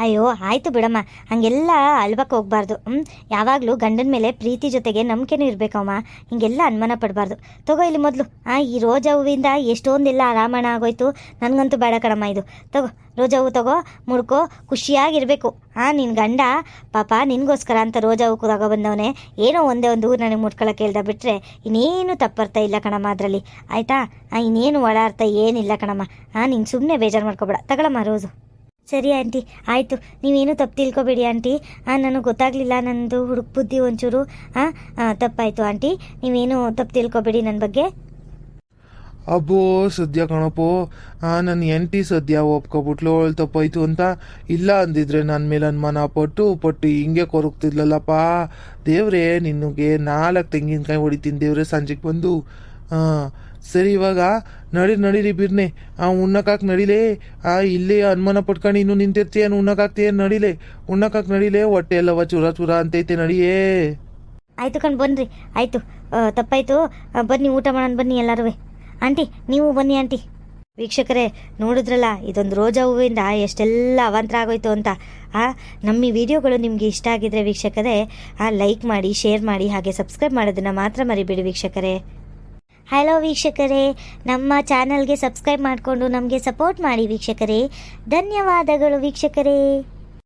ಅಯ್ಯೋ, ಆಯಿತು ಬಿಡಮ್ಮ. ಹಂಗೆಲ್ಲ ಅಳ್ಬಕ್ಕೆ ಹೋಗ್ಬಾರ್ದು. ಯಾವಾಗಲೂ ಗಂಡನ ಮೇಲೆ ಪ್ರೀತಿ ಜೊತೆಗೆ ನಂಬಿಕೆನೂ ಇರಬೇಕಮ್ಮ ಹಿಂಗೆಲ್ಲ ಅನುಮಾನ ಪಡಬಾರ್ದು. ತಗೋ ಇಲ್ಲಿ ಮೊದಲು. ಆ, ಈ ರೋಜಾ ಹೂವಿಂದ ಎಷ್ಟೊಂದಿಲ್ಲ ಆರಾಮಣ ಆಗೋಯ್ತು. ನನಗಂತೂ ಬೇಡ ಕಣಮ್ಮ ಇದು. ತಗೋ, ರೋಜಾ ಹೂವು ತಗೋ ಮುಡ್ಕೋ ಖುಷಿಯಾಗಿರಬೇಕು. ಆ ನಿನ್ನ ಗಂಡ, ಪಾಪ, ನಿನಗೋಸ್ಕರ ಅಂತ ರೋಜಾ ಹೂವು ತಗೋ ಬಂದವನೇ, ಏನೋ ಒಂದೇ ಒಂದು ಊರು ನನಗೆ ಮುಟ್ಕೊಳಕ್ಕೆ ಹೇಳ್ದ ಬಿಟ್ಟರೆ ಇನ್ನೇನು ತಪ್ಪರ್ಥ ಇಲ್ಲ ಕಣಮ್ಮ ಅದರಲ್ಲಿ. ಆಯಿತಾ? ಇನ್ನೇನು ಒಳ ಅರ್ಥ ಏನಿಲ್ಲ ಕಣಮ್ಮ. ಹಾಂ ನೀನು ಸುಮ್ಮನೆ ಬೇಜಾರು ಮಾಡ್ಕೊಬೇಡ. ತಗೊಳಮ್ಮ ರೋಸು ಸರಿ, ಆಂಟಿ. ಆಯಿತು. ನೀವೇನು ತಪ್ಪು ತಿಳ್ಕೊಬೇಡಿ, ಆಂಟಿ. ನನಗೆ ಗೊತ್ತಾಗಲಿಲ್ಲ. ನನ್ನದು ಹುಡುಕ್ ಬುದ್ಧಿ ಒಂಚೂರು ಹಾಂ ತಪ್ಪಾಯಿತು, ಆಂಟಿ. ನೀವೇನು ತಪ್ಪು ತಿಳ್ಕೊಬೇಡಿ ನನ್ನ ಬಗ್ಗೆ. ಅಬ್ಬೋ, ಸದ್ಯ ಕಣಪ್ಪೋ. ನನ್ನ ಎಂಟಿ ಸದ್ಯ ಒಪ್ಕೊಬಿಟ್ಲು, ಅವಳು ತಪ್ಪಾಯ್ತು ಅಂತ. ಇಲ್ಲ ಅಂದಿದ್ರೆ ನನ್ನ ಮೇಲೆ ಅನುಮಾನ ಪಟ್ಟು ಪಟ್ಟು ಹಿಂಗೆ ಕೊರಗ್ತಿದ್ಲಲ್ಲಪ್ಪ. ದೇವ್ರೆ ನಿನಗೆ ನಾಲ್ಕು ತೆಂಗಿನಕಾಯಿ ಹೊಡಿತೀನಿ ದೇವ್ರೆ, ಸಂಜೆಗೆ ಬಂದು. ಹಾಂ, ಸರಿ ಇವಾಗ ನಡಿ ನಡೀರಿ ಬಿರ್ನೆ ಆ, ಉಣ್ಣಕ್ಕಾಕ್ ನಡಿಲೇ. ಆ, ಇಲ್ಲಿ ಅನುಮಾನ ಪಟ್ಕೊಂಡು ಇನ್ನು ನಿಂತಿರ್ತೀಯ ಉಣ್ಣಕ್ಕಾಗ್ತೀಯ? ನಡಿಲೆ. ಉಣ್ಣಕ್ಕಾಕ್ ನಡಿಲೆ, ಹೊಟ್ಟೆ ಎಲ್ಲವ ಚೂರ ಚೂರ ಅಂತೈತೆ ನಡಿಯೇ ಆಯಿತು ಕಣ್ ಬನ್ನಿರಿ ಆಯಿತು ತಪ್ಪಾಯಿತು. ಬನ್ನಿ, ಊಟ ಮಾಡೋಣ, ಬನ್ನಿ ಎಲ್ಲರೂ ಆಂಟಿ, ನೀವು ಬನ್ನಿ, ಆಂಟಿ. ವೀಕ್ಷಕರೇ, ನೋಡಿದ್ರಲ್ಲ, ಇದೊಂದು ರೋಜಾ ಹೂವಿಂದ ಎಷ್ಟೆಲ್ಲ ಅವಾಂತರ ಆಗೋಯ್ತು ಅಂತ. ಆ, ನಮ್ಮ ವಿಡಿಯೋಗಳು ನಿಮಗೆ ಇಷ್ಟ ಆಗಿದ್ರೆ ವೀಕ್ಷಕರೇ, ಆ ಲೈಕ್ ಮಾಡಿ ಶೇರ್ ಮಾಡಿ, ಹಾಗೆ ಸಬ್ಸ್ಕ್ರೈಬ್ ಮಾಡೋದನ್ನು ಮಾತ್ರ ಮರಿಬೇಡಿ ವೀಕ್ಷಕರೇ. ಹಲೋ ವೀಕ್ಷಕರೇ ನಮ್ಮ ಚಾನಲ್ಗೆ ಸಬ್ಸ್ಕ್ರೈಬ್ ಮಾಡಿಕೊಂಡು ನಮಗೆ ಸಪೋರ್ಟ್ ಮಾಡಿ ವೀಕ್ಷಕರೇ. ಧನ್ಯವಾದಗಳು ವೀಕ್ಷಕರೇ.